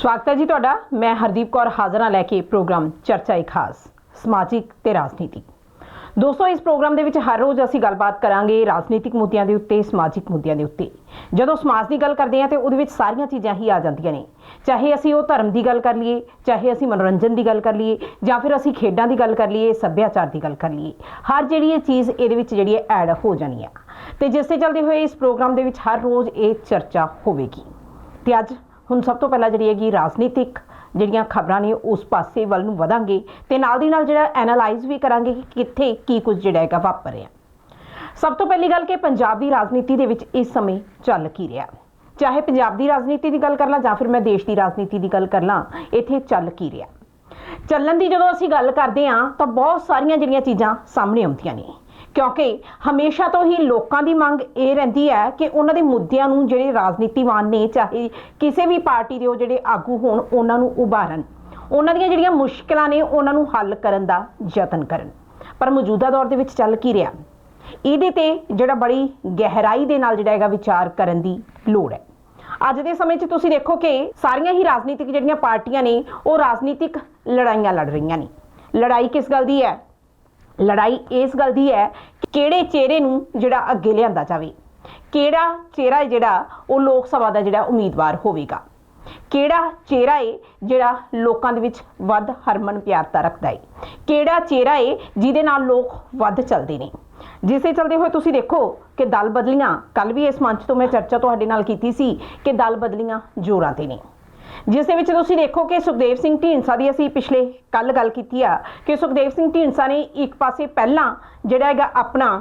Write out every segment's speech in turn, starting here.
ਸਵਾਗਤ ਹੈ ਜੀ ਤੁਹਾਡਾ। ਮੈਂ ਹਰਦੀਪ ਕੌਰ ਹਾਜ਼ਰ ਹਾਂ ਲੈ ਕੇ ਪ੍ਰੋਗਰਾਮ ਚਰਚਾ ਇੱਕ ਖਾਸ, ਸਮਾਜਿਕ ਤੇ ਰਾਜਨੀਤਿਕ। ਦੋਸਤੋ, ਇਸ ਪ੍ਰੋਗਰਾਮ ਦੇ ਵਿੱਚ ਹਰ ਰੋਜ਼ ਅਸੀਂ ਗੱਲਬਾਤ ਕਰਾਂਗੇ ਰਾਜਨੀਤਿਕ ਮੁੱਦਿਆਂ ਦੇ ਉੱਤੇ, ਸਮਾਜਿਕ ਮੁੱਦਿਆਂ ਦੇ ਉੱਤੇ। ਜਦੋਂ ਸਮਾਜ ਦੀ ਗੱਲ ਕਰਦੇ ਹਾਂ ਤੇ ਉਹਦੇ ਵਿੱਚ ਸਾਰੀਆਂ ਚੀਜ਼ਾਂ ਹੀ ਆ ਜਾਂਦੀਆਂ ਨੇ। ਚਾਹੇ ਅਸੀਂ ਉਹ ਧਰਮ ਦੀ ਗੱਲ ਕਰ ਲਈਏ, ਚਾਹੇ ਅਸੀਂ ਮਨੋਰੰਜਨ ਦੀ ਗੱਲ ਕਰ ਲਈਏ, ਜਾਂ ਫਿਰ ਅਸੀਂ ਖੇਡਾਂ ਦੀ ਗੱਲ ਕਰ ਲਈਏ, ਸੱਭਿਆਚਾਰ ਦੀ ਗੱਲ ਕਰ ਲਈਏ, ਹਰ ਜਿਹੜੀ ਇਹ ਚੀਜ਼ ਇਹਦੇ ਵਿੱਚ ਜਿਹੜੀ ਹੈ ਐਡ ਹੋ ਜਾਣੀ ਆ ਤੇ ਜਿਸ ਤੇ ਚੱਲਦੇ ਹੋਏ ਇਸ ਪ੍ਰੋਗਰਾਮ ਦੇ ਵਿੱਚ ਹਰ ਰੋਜ਼ ਇਹ ਚਰਚਾ ਹੋਵੇਗੀ। ਤੇ ਅੱਜ ਹੁਣ ਸਭ ਤੋਂ ਪਹਿਲਾਂ ਜਿਹੜੀ ਹੈਗੀ ਰਾਜਨੀਤਿਕ ਜਿਹੜੀਆਂ ਖਬਰਾਂ ਨੇ ਉਸ ਪਾਸੇ ਵੱਲ ਨੂੰ ਵਧਾਂਗੇ ਤੇ ਨਾਲ ਦੀ ਨਾਲ ਜਿਹੜਾ ਐਨਾਲਾਈਜ਼ ਵੀ ਕਰਾਂਗੇ ਕਿ ਕਿੱਥੇ ਕੀ ਕੁਝ ਜਿਹੜਾ ਹੈਗਾ ਵਾਪਰ ਰਿਹਾ। ਸਭ ਤੋਂ ਪਹਿਲੀ ਗੱਲ ਕਿ ਪੰਜਾਬ ਦੀ ਰਾਜਨੀਤੀ ਦੇ ਵਿੱਚ ਇਸ ਸਮੇਂ ਚੱਲ ਕੀ ਰਿਹਾ। ਚਾਹੇ ਪੰਜਾਬ ਦੀ ਰਾਜਨੀਤੀ ਦੀ ਗੱਲ ਕਰ ਲਾਂ ਜਾਂ ਫਿਰ ਮੈਂ ਦੇਸ਼ ਦੀ ਰਾਜਨੀਤੀ ਦੀ ਗੱਲ ਕਰ ਲਾਂ, ਇੱਥੇ ਚੱਲ ਕੀ ਰਿਹਾ। ਚੱਲਣ ਦੀ ਜਦੋਂ ਅਸੀਂ ਗੱਲ ਕਰਦੇ ਹਾਂ ਤਾਂ ਬਹੁਤ ਸਾਰੀਆਂ ਜਿਹੜੀਆਂ ਚੀਜ਼ਾਂ ਸਾਹਮਣੇ ਆਉਂਦੀਆਂ ਨੇ। ਕਿਉਂਕਿ ਹਮੇਸ਼ਾ ਤੋਂ ਹੀ ਲੋਕਾਂ ਦੀ ਮੰਗ ਇਹ ਰਹਿੰਦੀ ਹੈ ਕਿ ਉਹਨਾਂ ਦੇ ਮੁੱਦਿਆਂ ਨੂੰ ਜਿਹੜੇ ਰਾਜਨੀਤੀਵਾਨ ਨੇ, ਚਾਹੇ ਕਿਸੇ ਵੀ ਪਾਰਟੀ ਦੇ ਉਹ ਜਿਹੜੇ ਆਗੂ ਹੋਣ, ਉਹਨਾਂ ਨੂੰ ਉਭਾਰਨ। ਉਹਨਾਂ ਦੀਆਂ ਜਿਹੜੀਆਂ ਮੁਸ਼ਕਲਾਂ ਨੇ, ਉਹਨਾਂ ਨੂੰ ਹੱਲ ਕਰਨ ਦਾ ਯਤਨ ਕਰਨ। ਪਰ ਮੌਜੂਦਾ ਦੌਰ ਦੇ ਵਿੱਚ ਚੱਲ ਕੀ ਰਿਹਾ? ਇਹਦੇ ਤੇ ਜਿਹੜਾ ਬੜੀ ਗਹਿਰਾਈ ਦੇ ਨਾਲ ਜਿਹੜਾ ਹੈਗਾ ਵਿਚਾਰ ਕਰਨ ਦੀ ਲੋੜ ਹੈ। ਅੱਜ ਦੇ ਸਮੇਂ 'ਚ ਤੁਸੀਂ ਦੇਖੋ ਕਿ ਸਾਰੀਆਂ ਹੀ ਰਾਜਨੀਤਿਕ ਜਿਹੜੀਆਂ ਪਾਰਟੀਆਂ ਨੇ, ਉਹ ਰਾਜਨੀਤਿਕ ਲੜਾਈਆਂ ਲੜ ਰਹੀਆਂ ਨੇ। ਲੜਾਈ ਕਿਸ ਗੱਲ ਦੀ ਹੈ? ਲੜਾਈ ਇਸ ਗੱਲ ਦੀ ਹੈ ਕਿਹੜੇ ਚਿਹਰੇ ਨੂੰ ਜਿਹੜਾ ਅੱਗੇ ਲਿਆਂਦਾ ਜਾਵੇ, ਕਿਹੜਾ ਚਿਹਰਾ ਜਿਹੜਾ ਉਹ ਲੋਕ ਸਭਾ ਦਾ ਜਿਹੜਾ ਉਮੀਦਵਾਰ ਹੋਵੇਗਾ, ਕਿਹੜਾ ਚਿਹਰਾ ਏ ਜਿਹੜਾ ਲੋਕਾਂ ਦੇ ਵਿੱਚ ਵੱਧ ਹਰਮਨ ਪਿਆਰਤਾ ਰੱਖਦਾ ਏ ਕਿਹੜਾ ਚਿਹਰਾ ਏ ਜਿਹਦੇ ਨਾਲ ਲੋਕ ਵੱਧ ਚੱਲਦੇ ਨੇ। ਜਿਸੇ ਚੱਲਦੇ ਹੋਏ ਤੁਸੀਂ ਦੇਖੋ ਕਿ ਦਲ ਬਦਲੀਆਂ ਕੱਲ ਵੀ ਇਸ ਮੰਚ ਤੋਂ ਮੈਂ ਚਰਚਾ ਤੁਹਾਡੇ ਨਾਲ ਕੀਤੀ ਸੀ ਕਿ ਦਲ ਬਦਲੀਆਂ ਜੋਰਾਂ ਤੇ ਨੇ। ਜਿਸ ਦੇ ਵਿੱਚ ਤੁਸੀਂ ਦੇਖੋ ਕਿ ਸੁਖਦੇਵ ਸਿੰਘ ਢੀਂਡਸਾ ਦੀ ਅਸੀਂ ਪਿਛਲੇ ਕੱਲ ਗੱਲ ਕੀਤੀ ਆ ਕਿ ਸੁਖਦੇਵ ਸਿੰਘ ਢੀਂਡਸਾ ਨੇ ਇੱਕ ਪਾਸੇ ਪਹਿਲਾਂ ਜਿਹੜਾ ਹੈਗਾ ਆਪਣਾ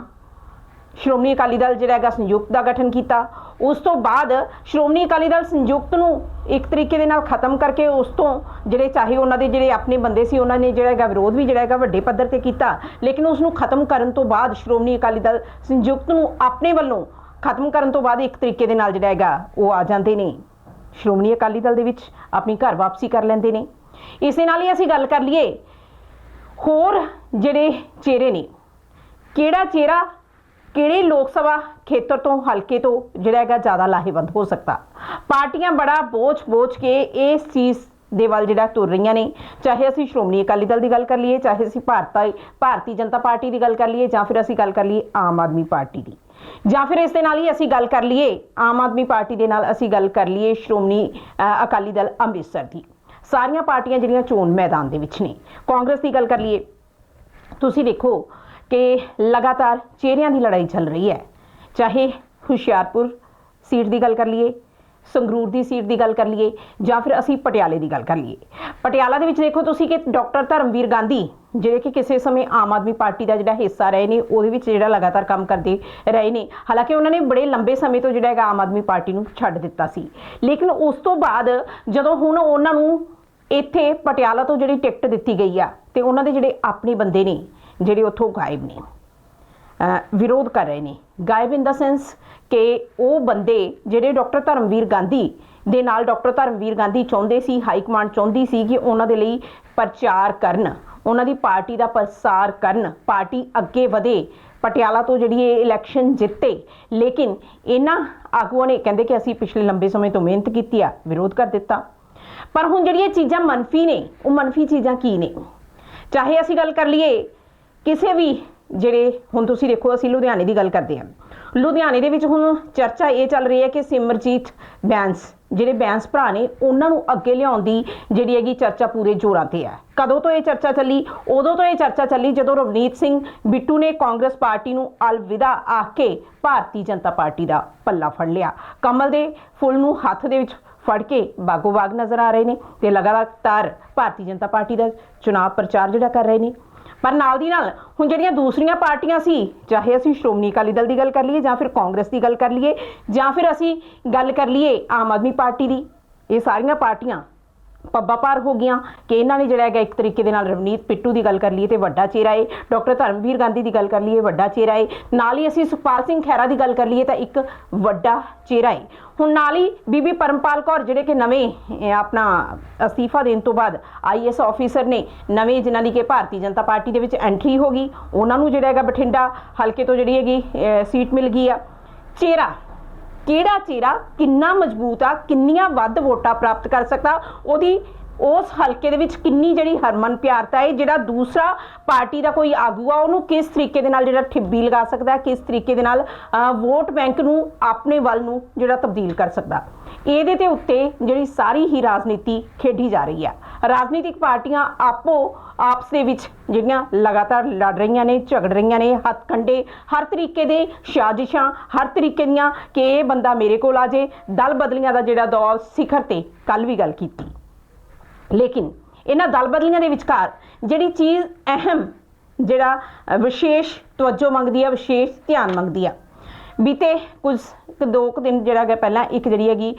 ਸ਼੍ਰੋਮਣੀ ਅਕਾਲੀ ਦਲ ਜਿਹੜਾ ਹੈਗਾ ਸੰਯੁਕਤ ਦਾ ਗਠਨ ਕੀਤਾ, ਉਸ ਤੋਂ ਬਾਅਦ ਸ਼੍ਰੋਮਣੀ ਅਕਾਲੀ ਦਲ ਸੰਯੁਕਤ ਨੂੰ ਇੱਕ ਤਰੀਕੇ ਦੇ ਨਾਲ ਖਤਮ ਕਰਕੇ ਉਸ ਤੋਂ ਜਿਹੜੇ ਚਾਹੇ ਉਹਨਾਂ ਦੇ ਜਿਹੜੇ ਆਪਣੇ ਬੰਦੇ ਸੀ, ਉਹਨਾਂ ਨੇ ਜਿਹੜਾ ਹੈਗਾ ਵਿਰੋਧ ਵੀ ਜਿਹੜਾ ਹੈਗਾ ਵੱਡੇ ਪੱਧਰ ਤੇ ਕੀਤਾ, ਲੇਕਿਨ ਉਸ ਨੂੰ ਖਤਮ ਕਰਨ ਤੋਂ ਬਾਅਦ ਸ਼੍ਰੋਮਣੀ ਅਕਾਲੀ ਦਲ ਸੰਯੁਕਤ ਨੂੰ ਆਪਣੇ ਵੱਲੋਂ ਖਤਮ ਕਰਨ ਤੋਂ ਬਾਅਦ ਇੱਕ ਤਰੀਕੇ ਦੇ ਨਾਲ ਜਿਹੜਾ ਹੈਗਾ ਉਹ ਆ ਜਾਂਦੇ ਨੇ। ਸ਼੍ਰੋਮਣੀ ਅਕਾਲੀ ਦਲ ਦੇ ਵਿੱਚ ਆਪਣੀ ਘਰ ਵਾਪਸੀ ਕਰ ਲੈਂਦੇ ਨੇ। ਇਸੇ ਨਾਲ ਹੀ ਅਸੀਂ ਗੱਲ ਕਰ ਲਈਏ, ਹੋਰ ਜਿਹੜੇ ਚਿਹਰੇ ਨੇ, ਕਿਹੜਾ ਚਿਹਰਾ ਕਿਹੜੇ ਲੋਕ ਸਭਾ ਖੇਤਰ ਤੋਂ ਹਲਕੇ ਤੋਂ ਜਿਹੜਾ ਹੈਗਾ ਜ਼ਿਆਦਾ ਲਾਹੇਵੰਦ ਹੋ ਸਕਦਾ? ਪਾਰਟੀਆਂ ਬੜਾ ਬੋਝ-ਬੋਝ ਕੇ ਇਸ ਚੀਜ਼ ਦੇ ਵੱਲ ਜਿਹੜਾ ਤੁਰ ਰਹੀਆਂ ਨੇ। ਚਾਹੇ ਅਸੀਂ ਸ਼੍ਰੋਮਣੀ ਅਕਾਲੀ ਦਲ ਦੀ ਗੱਲ ਕਰ ਲਈਏ, ਚਾਹੇ ਅਸੀਂ ਭਾਰਤੀ ਭਾਰਤੀ ਜਨਤਾ ਪਾਰਟੀ ਦੀ ਗੱਲ ਕਰ ਲਈਏ ਜਾਂ ਫਿਰ ਅਸੀਂ ਗੱਲ ਕਰ ਲਈਏ ਆਮ ਆਦਮੀ ਪਾਰਟੀ ਦੀ। ਜਾਂ ਫਿਰ ਇਸ ਦੇ ਨਾਲ ਹੀ ਅਸੀਂ ਗੱਲ ਕਰ ਲਈਏ, ਆਮ ਆਦਮੀ ਪਾਰਟੀ ਦੇ ਨਾਲ ਅਸੀਂ ਗੱਲ ਕਰ ਲਈਏ ਸ਼੍ਰੋਮਣੀ ਅਕਾਲੀ ਦਲ ਅੰਮ੍ਰਿਤਸਰ ਦੀ। ਸਾਰੀਆਂ ਪਾਰਟੀਆਂ ਜਿਹੜੀਆਂ ਚੋਣ ਮੈਦਾਨ ਦੇ ਵਿੱਚ ਨੇ, ਕਾਂਗਰਸ ਦੀ ਗੱਲ ਕਰ ਲਈਏ, ਤੁਸੀਂ ਦੇਖੋ ਕਿ ਲਗਾਤਾਰ ਚਿਹਰਿਆਂ ਦੀ ਲੜਾਈ ਚੱਲ ਰਹੀ ਹੈ। ਚਾਹੇ ਹੁਸ਼ਿਆਰਪੁਰ ਸੀਟ ਦੀ ਗੱਲ ਕਰ ਲਈਏ, ਸੰਗਰੂਰ ਦੀ ਸੀਟ ਦੀ ਗੱਲ ਕਰ ਲਈਏ, ਜਾਂ ਫਿਰ ਅਸੀਂ ਪਟਿਆਲੇ ਦੀ ਗੱਲ ਕਰ ਲਈਏ। ਪਟਿਆਲਾ ਦੇ ਵਿੱਚ ਦੇਖੋ ਤੁਸੀਂ ਕਿ ਡਾਕਟਰ ਧਰਮਵੀਰ ਗਾਂਧੀ ਜਿਹੜੇ ਕਿ ਕਿਸੇ ਸਮੇਂ ਆਮ ਆਦਮੀ ਪਾਰਟੀ ਦਾ ਜਿਹੜਾ ਹਿੱਸਾ ਰਹੇ ਨੇ, ਉਹਦੇ ਵਿੱਚ ਜਿਹੜਾ ਲਗਾਤਾਰ ਕੰਮ ਕਰਦੇ ਰਹੇ ਨੇ। ਹਾਲਾਂਕਿ ਉਹਨਾਂ ਨੇ ਬੜੇ ਲੰਬੇ ਸਮੇਂ ਤੋਂ ਜਿਹੜਾ ਹੈਗਾ ਆਮ ਆਦਮੀ ਪਾਰਟੀ ਨੂੰ ਛੱਡ ਦਿੱਤਾ ਸੀ। ਲੇਕਿਨ ਉਸ ਤੋਂ ਬਾਅਦ ਜਦੋਂ ਹੁਣ ਉਹਨਾਂ ਨੂੰ ਇੱਥੇ ਪਟਿਆਲਾ ਤੋਂ ਜਿਹੜੀ ਟਿਕਟ ਦਿੱਤੀ ਗਈ ਆ, ਤੇ ਉਹਨਾਂ ਦੇ ਜਿਹੜੇ ਆਪਣੇ ਬੰਦੇ ਨੇ, ਜਿਹੜੇ ਉੱਥੋਂ ਗਾਇਬ ਨੇ ਵਿਰੋਧ ਕਰ ਰਹੇ ਨੇ। ਗਾਇਬ ਇਨ ਦਾ ਸੈਂਸ ਕਿ ਉਹ ਬੰਦੇ ਜਿਹੜੇ ਡਾਕਟਰ ਧਰਮਵੀਰ ਗਾਂਧੀ ਦੇ ਨਾਲ ਡਾਕਟਰ ਧਰਮਵੀਰ ਗਾਂਧੀ ਚਾਹੁੰਦੇ ਸੀ, ਹਾਈ ਕਮਾਂਡ ਚਾਹੁੰਦੀ ਸੀ ਕਿ ਉਹਨਾਂ ਦੇ ਲਈ ਪ੍ਰਚਾਰ ਕਰਨ। ਉਹਨਾਂ ਦੀ ਪਾਰਟੀ ਦਾ ਪ੍ਰਸਾਰ ਕਰਨ, ਪਾਰਟੀ ਅੱਗੇ ਵਧੇ। ਪਟਿਆਲਾ ਤੋਂ ਜਿਹੜੀ ਇਹ ਇਲੈਕਸ਼ਨ ਜਿੱਤੇ। ਲੇਕਿਨ ਇਹਨਾਂ ਆਗੂਆਂ ਨੇ ਕਹਿੰਦੇ ਕਿ ਅਸੀਂ ਪਿਛਲੇ ਲੰਬੇ ਸਮੇਂ ਤੋਂ ਮਿਹਨਤ ਕੀਤੀ ਆ, ਵਿਰੋਧ ਕਰ ਦਿੱਤਾ। ਪਰ ਹੁਣ ਜਿਹੜੀਆਂ ਚੀਜ਼ਾਂ ਮੰਨਫੀ ਨੇ, ਉਹ ਮੰਨਫੀ ਚੀਜ਼ਾਂ ਕੀ ਨੇ? ਚਾਹੇ ਅਸੀਂ ਗੱਲ ਕਰ ਲਈਏ ਕਿਸੇ ਵੀ ਜਿਹੜੇ ਹੁਣ ਤੁਸੀਂ ਦੇਖੋ, ਅਸੀਂ ਲੁਧਿਆਣੇ ਦੀ ਗੱਲ ਕਰਦੇ ਹਾਂ। ਲੁਧਿਆਣੇ ਦੇ ਵਿੱਚ ਹੁਣ ਚਰਚਾ ਇਹ ਚੱਲ ਰਹੀ ਹੈ ਕਿ ਸਿਮਰਜੀਤ ਬੈਂਸ ਜਿਹੜੇ ਬੈਂਸ ਭਰਾ ਨੇ, ਉਹਨਾਂ ਨੂੰ ਅੱਗੇ ਲਿਆਉਣ ਦੀ ਜਿਹੜੀ ਹੈਗੀ ਚਰਚਾ ਪੂਰੇ ਜ਼ੋਰਾਂ ਤੇ ਹੈ। ਕਦੋਂ ਤੋਂ ਇਹ ਚਰਚਾ ਚੱਲੀ? ਉਦੋਂ ਤੋਂ ਇਹ ਚਰਚਾ ਚੱਲੀ ਜਦੋਂ ਰਵਨੀਤ ਸਿੰਘ ਬਿੱਟੂ ਨੇ ਕਾਂਗਰਸ ਪਾਰਟੀ ਨੂੰ ਅਲਵਿਦਾ ਆਖ ਕੇ ਭਾਰਤੀ ਜਨਤਾ ਪਾਰਟੀ ਦਾ ਪੱਲਾ ਫੜ ਲਿਆ। ਕਮਲ ਦੇ ਫੁੱਲ ਨੂੰ ਹੱਥ ਦੇ ਵਿੱਚ ਫੜ ਕੇ ਬਾਗੋ ਬਾਗ ਨਜ਼ਰ ਆ ਰਹੇ ਨੇ ਤੇ ਲਗਾਤਾਰ ਭਾਰਤੀ ਜਨਤਾ ਪਾਰਟੀ ਦਾ ਚੁਣਾਵ ਪ੍ਰਚਾਰ ਜਿਹੜਾ ਕਰ ਰਹੇ ਨੇ। ਪਰ ਨਾਲ ਦੀ ਨਾਲ ਹੁਣ ਜਿਹੜੀਆਂ ਦੂਸਰੀਆਂ ਪਾਰਟੀਆਂ ਸੀ, ਚਾਹੇ ਅਸੀਂ ਸ਼੍ਰੋਮਣੀ ਅਕਾਲੀ ਦਲ ਦੀ ਗੱਲ ਕਰ ਲਈਏ ਜਾਂ ਫਿਰ ਕਾਂਗਰਸ ਦੀ ਗੱਲ ਕਰ ਲਈਏ ਜਾਂ ਫਿਰ ਅਸੀਂ ਗੱਲ ਕਰ ਲਈਏ ਆਮ ਆਦਮੀ ਪਾਰਟੀ ਦੀ, ਇਹ ਸਾਰੀਆਂ ਪਾਰਟੀਆਂ ਪੱਬਾ ਪਾਰ ਹੋ ਗਈਆਂ ਕਿ ਇਹਨਾਂ ਨੇ ਜਿਹੜਾ ਹੈਗਾ ਇੱਕ ਤਰੀਕੇ ਦੇ ਨਾਲ ਰਵਨੀਤ ਪਿੱਟੂ ਦੀ ਗੱਲ ਕਰ ਲਈਏ ਤੇ ਵੱਡਾ ਚਿਹਰਾ ਏ ਡਾਕਟਰ ਧਰਮਵੀਰ ਗਾਂਧੀ ਦੀ ਗੱਲ ਕਰ ਲਈਏ, ਵੱਡਾ ਚਿਹਰਾ ਏ ਨਾਲ ਹੀ ਅਸੀਂ ਸੁਖਪਾਲ ਸਿੰਘ ਖਹਿਰਾ ਦੀ ਗੱਲ ਕਰ ਲਈਏ ਤਾਂ ਇੱਕ ਵੱਡਾ ਚਿਹਰਾ ਏ ਹੁਣ ਨਾਲ ਹੀ ਬੀਬੀ ਪਰਮਪਾਲ ਕੌਰ ਜਿਹੜੇ ਕਿ ਨਵੇਂ ਆਪਣਾ ਅਸਤੀਫਾ ਦੇਣ ਤੋਂ ਬਾਅਦ ਆਈਐਸ ਆਫੀਸਰ ਨੇ ਨਵੇਂ ਜਿਨ੍ਹਾਂ ਦੀ ਕਿ ਭਾਰਤੀ ਜਨਤਾ ਪਾਰਟੀ ਦੇ ਵਿੱਚ ਐਂਟਰੀ ਹੋ ਗਈ, ਉਹਨਾਂ ਨੂੰ ਜਿਹੜਾ ਹੈਗਾ ਬਠਿੰਡਾ ਹਲਕੇ ਤੋਂ ਜਿਹੜੀ ਹੈਗੀ ਸੀਟ ਮਿਲ ਗਈ ਆ। ਚਿਹਰਾ ਕਿਹੜਾ ਚਿਹਰਾ ਕਿੰਨਾ ਮਜ਼ਬੂਤ ਆ, ਕਿੰਨੀਆਂ ਵੱਧ ਵੋਟਾਂ ਪ੍ਰਾਪਤ ਕਰ ਸਕਦਾ, ਉਹਦੀ ਉਸ ਹਲਕੇ ਦੇ ਵਿੱਚ ਕਿੰਨੀ ਜਿਹੜੀ ਹਰਮਨ ਪਿਆਰਤਾ ਹੈ ਜਿਹੜਾ ਦੂਸਰਾ ਪਾਰਟੀ ਦਾ ਕੋਈ ਆਗੂ ਆ, ਉਹਨੂੰ ਕਿਸ ਤਰੀਕੇ ਦੇ ਨਾਲ ਜਿਹੜਾ ਠਿੱਬੀ ਲਗਾ ਸਕਦਾ, ਕਿਸ ਤਰੀਕੇ ਦੇ ਨਾਲ ਵੋਟ ਬੈਂਕ ਨੂੰ ਆਪਣੇ ਵੱਲ ਨੂੰ ਜਿਹੜਾ ਤਬਦੀਲ ਕਰ ਸਕਦਾ। ਇਹਦੇ ਤੇ ਉੱਤੇ ਜਿਹੜੀ ਸਾਰੀ ਹੀ ਰਾਜਨੀਤੀ ਖੇਡੀ ਜਾ ਰਹੀ ਹੈ ਰਾਜਨੀਤਿਕ ਪਾਰਟੀਆਂ ਆਪੋ ਆਪਸ ਦੇ ਵਿੱਚ ਜਿਹੜੀਆਂ ਲਗਾਤਾਰ ਲੜ ਰਹੀਆਂ ਨੇ, ਝਗੜ ਰਹੀਆਂ ਨੇ ਹੱਥ ਕੰਡੇ ਹਰ ਤਰੀਕੇ ਦੇ ਸਾਜ਼ਿਸ਼ਾਂ, ਹਰ ਤਰੀਕੇ ਦੀਆਂ ਕਿ ਇਹ ਬੰਦਾ ਮੇਰੇ ਕੋਲ ਆ ਜੇ ਦਲ ਬਦਲੀਆਂ ਦਾ ਜਿਹੜਾ ਦੌਰ ਸਿਖਰ ਤੇ ਕੱਲ ਵੀ ਗੱਲ ਕੀਤੀ। ਲੇਕਿਨ ਇਹਨਾਂ ਦਲ ਬਦਲੀਆਂ ਦੇ ਵਿਚਕਾਰ ਜਿਹੜੀ ਚੀਜ਼ ਅਹਿਮ, ਜਿਹੜਾ ਵਿਸ਼ੇਸ਼ ਤਵੱਜੋ ਮੰਗਦੀ ਆ, ਵਿਸ਼ੇਸ਼ ਧਿਆਨ ਮੰਗਦੀ ਆ, ਬੀਤੇ ਕੁਝ ਕੁ ਦੋ ਕੁ ਦਿਨ ਜਿਹੜਾ ਹੈਗਾ ਪਹਿਲਾਂ ਇੱਕ ਜਿਹੜੀ ਹੈਗੀ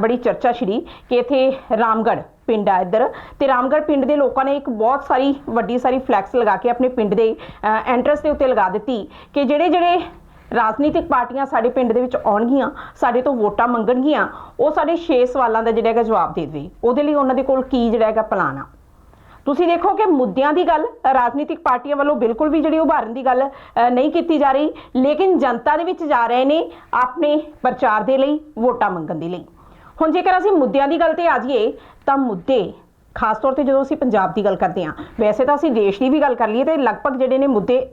ਬੜੀ ਚਰਚਾ ਛਿੜੀ ਕਿ ਇਥੇ ਰਾਮਗੜ੍ਹ ਪਿੰਡ ਆ ਇੱਧਰ। ਤੇ ਰਾਮਗੜ੍ਹ ਪਿੰਡ ਦੇ ਲੋਕਾਂ ਨੇ ਇੱਕ ਬਹੁਤ ਸਾਰੀ, ਵੱਡੀ ਸਾਰੀ ਫਲੈਕਸ ਲਗਾ ਕੇ ਆਪਣੇ ਪਿੰਡ ਦੇ ਐਂਟਰੈਂਸ ਦੇ ਉੱਤੇ ਲਗਾ ਦਿੱਤੀ ਕਿ ਜਿਹੜੇ ਜਿਹੜੇ ਰਾਜਨੀਤਿਕ ਪਾਰਟੀਆਂ ਸਾਡੇ ਪਿੰਡ ਦੇ ਵਿੱਚ ਆਉਣਗੀਆਂ, ਸਾਡੇ ਤੋਂ ਵੋਟਾਂ ਮੰਗਣਗੀਆਂ, ਉਹ ਸਾਡੇ 6 ਸਵਾਲਾਂ ਦਾ ਜਿਹੜਾ ਹੈਗਾ ਜਵਾਬ ਦੇ ਦੇਵੇ। ਉਹਦੇ ਲਈ ਉਹਨਾਂ ਦੇ ਕੋਲ ਕੀ ਜਿਹੜਾ ਹੈਗਾ ਪਲਾਨ ਆ? ਤੁਸੀਂ ਦੇਖੋ ਕਿ ਮੁੱਦਿਆਂ ਦੀ ਗੱਲ, ਰਾਜਨੀਤਿਕ ਪਾਰਟੀਆਂ ਵੱਲੋਂ ਬਿਲਕੁਲ ਵੀ ਜਿਹੜੀ ਉਭਾਰਨ ਦੀ ਗੱਲ ਨਹੀਂ ਕੀਤੀ ਜਾ ਰਹੀ, ਲੇਕਿਨ ਜਨਤਾ ਦੇ ਵਿੱਚ ਜਾ ਰਹੇ ਨੇ ਆਪਣੇ ਪ੍ਰਚਾਰ ਦੇ ਲਈ, ਵੋਟਾਂ ਮੰਗਣ ਦੇ ਲਈ। ਹੁਣ ਜੇਕਰ ਅਸੀਂ ਮੁੱਦਿਆਂ ਦੀ ਗੱਲ ਤੇ ਆ ਜਾਈਏ ਤਾਂ ਮੁੱਦੇ, ਖਾਸ ਤੌਰ ਤੇ ਜਦੋਂ ਅਸੀਂ ਪੰਜਾਬ ਦੀ ਗੱਲ ਕਰਦੇ ਹਾਂ, ਵੈਸੇ ਤਾਂ ਅਸੀਂ ਦੇਸ਼ ਦੀ ਵੀ ਗੱਲ ਕਰ ਲਈਏ ਤੇ ਲਗਭਗ ਜਿਹੜੇ ਨੇ ਮੁੱਦੇ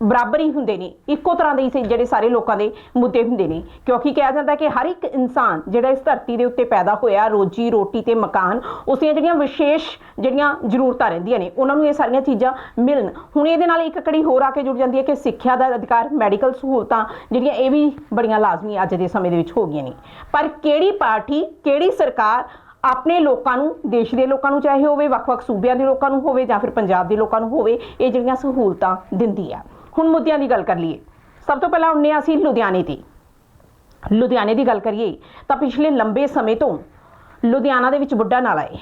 ਬਰਾਬਰ ਹੀ ਹੁੰਦੇ ਨੇ, ਇੱਕੋ ਤਰ੍ਹਾਂ ਦੇ ਹੀ ਜਿਹੜੇ ਸਾਰੇ ਲੋਕਾਂ ਦੇ ਮੁੱਦੇ ਹੁੰਦੇ ਨੇ, ਕਿਉਂਕਿ ਕਿਹਾ ਜਾਂਦਾ ਕਿ ਹਰ ਇੱਕ ਇਨਸਾਨ ਜਿਹੜਾ ਇਸ ਧਰਤੀ ਦੇ ਉੱਤੇ ਪੈਦਾ ਹੋਇਆ, ਰੋਜੀ ਰੋਟੀ ਤੇ ਮਕਾਨ, ਉਸ ਦੀਆਂ ਜਿਹੜੀਆਂ ਵਿਸ਼ੇਸ਼ ਜਿਹੜੀਆਂ ਜ਼ਰੂਰਤਾਂ ਰਹਿੰਦੀਆਂ ਨੇ, ਉਹਨਾਂ ਨੂੰ ਇਹ ਸਾਰੀਆਂ ਚੀਜ਼ਾਂ ਮਿਲਣ। ਹੁਣ ਇਹਦੇ ਨਾਲ ਇੱਕ ਕੜੀ ਹੋਰ ਆ ਕੇ ਜੁੜ ਜਾਂਦੀ ਹੈ ਕਿ ਸਿੱਖਿਆ ਦਾ ਅਧਿਕਾਰ, ਮੈਡੀਕਲ ਸਹੂਲਤਾਂ ਜਿਹੜੀਆਂ ਇਹ ਵੀ ਬੜੀਆਂ ਲਾਜ਼ਮੀ ਅੱਜ ਦੇ ਸਮੇਂ ਦੇ ਵਿੱਚ ਹੋ ਗਈਆਂ ਨੇ। ਪਰ ਕਿਹੜੀ ਪਾਰਟੀ, ਕਿਹੜੀ ਸਰਕਾਰ ਆਪਣੇ ਲੋਕਾਂ ਨੂੰ, ਦੇਸ਼ ਦੇ ਲੋਕਾਂ ਨੂੰ ਚਾਹੇ ਹੋਵੇ, ਵੱਖ-ਵੱਖ ਸੂਬਿਆਂ ਦੇ ਲੋਕਾਂ ਨੂੰ ਹੋਵੇ ਜਾਂ ਫਿਰ ਪੰਜਾਬ ਦੇ ਲੋਕਾਂ ਨੂੰ ਹੋਵੇ, ਇਹ ਜਿਹੜੀਆਂ ਸਹੂਲਤਾਂ ਦਿੰਦੀ ਆ। ਹੁਣ ਮੁੱਦਿਆਂ ਦੀ ਗੱਲ ਕਰ ਲਈਏ। ਸਭ ਤੋਂ ਪਹਿਲਾਂ ਆਉਂਦੇ ਹਾਂ ਅਸੀਂ ਲੁਧਿਆਣੇ ਤੇ ਲੁਧਿਆਣੇ ਦੀ ਗੱਲ ਕਰੀਏ ਤਾਂ ਪਿਛਲੇ ਲੰਬੇ ਸਮੇਂ ਤੋਂ ਲੁਧਿਆਣਾ ਦੇ ਵਿੱਚ ਬੁੱਢਾ ਨਾਲਾ ਹੈ।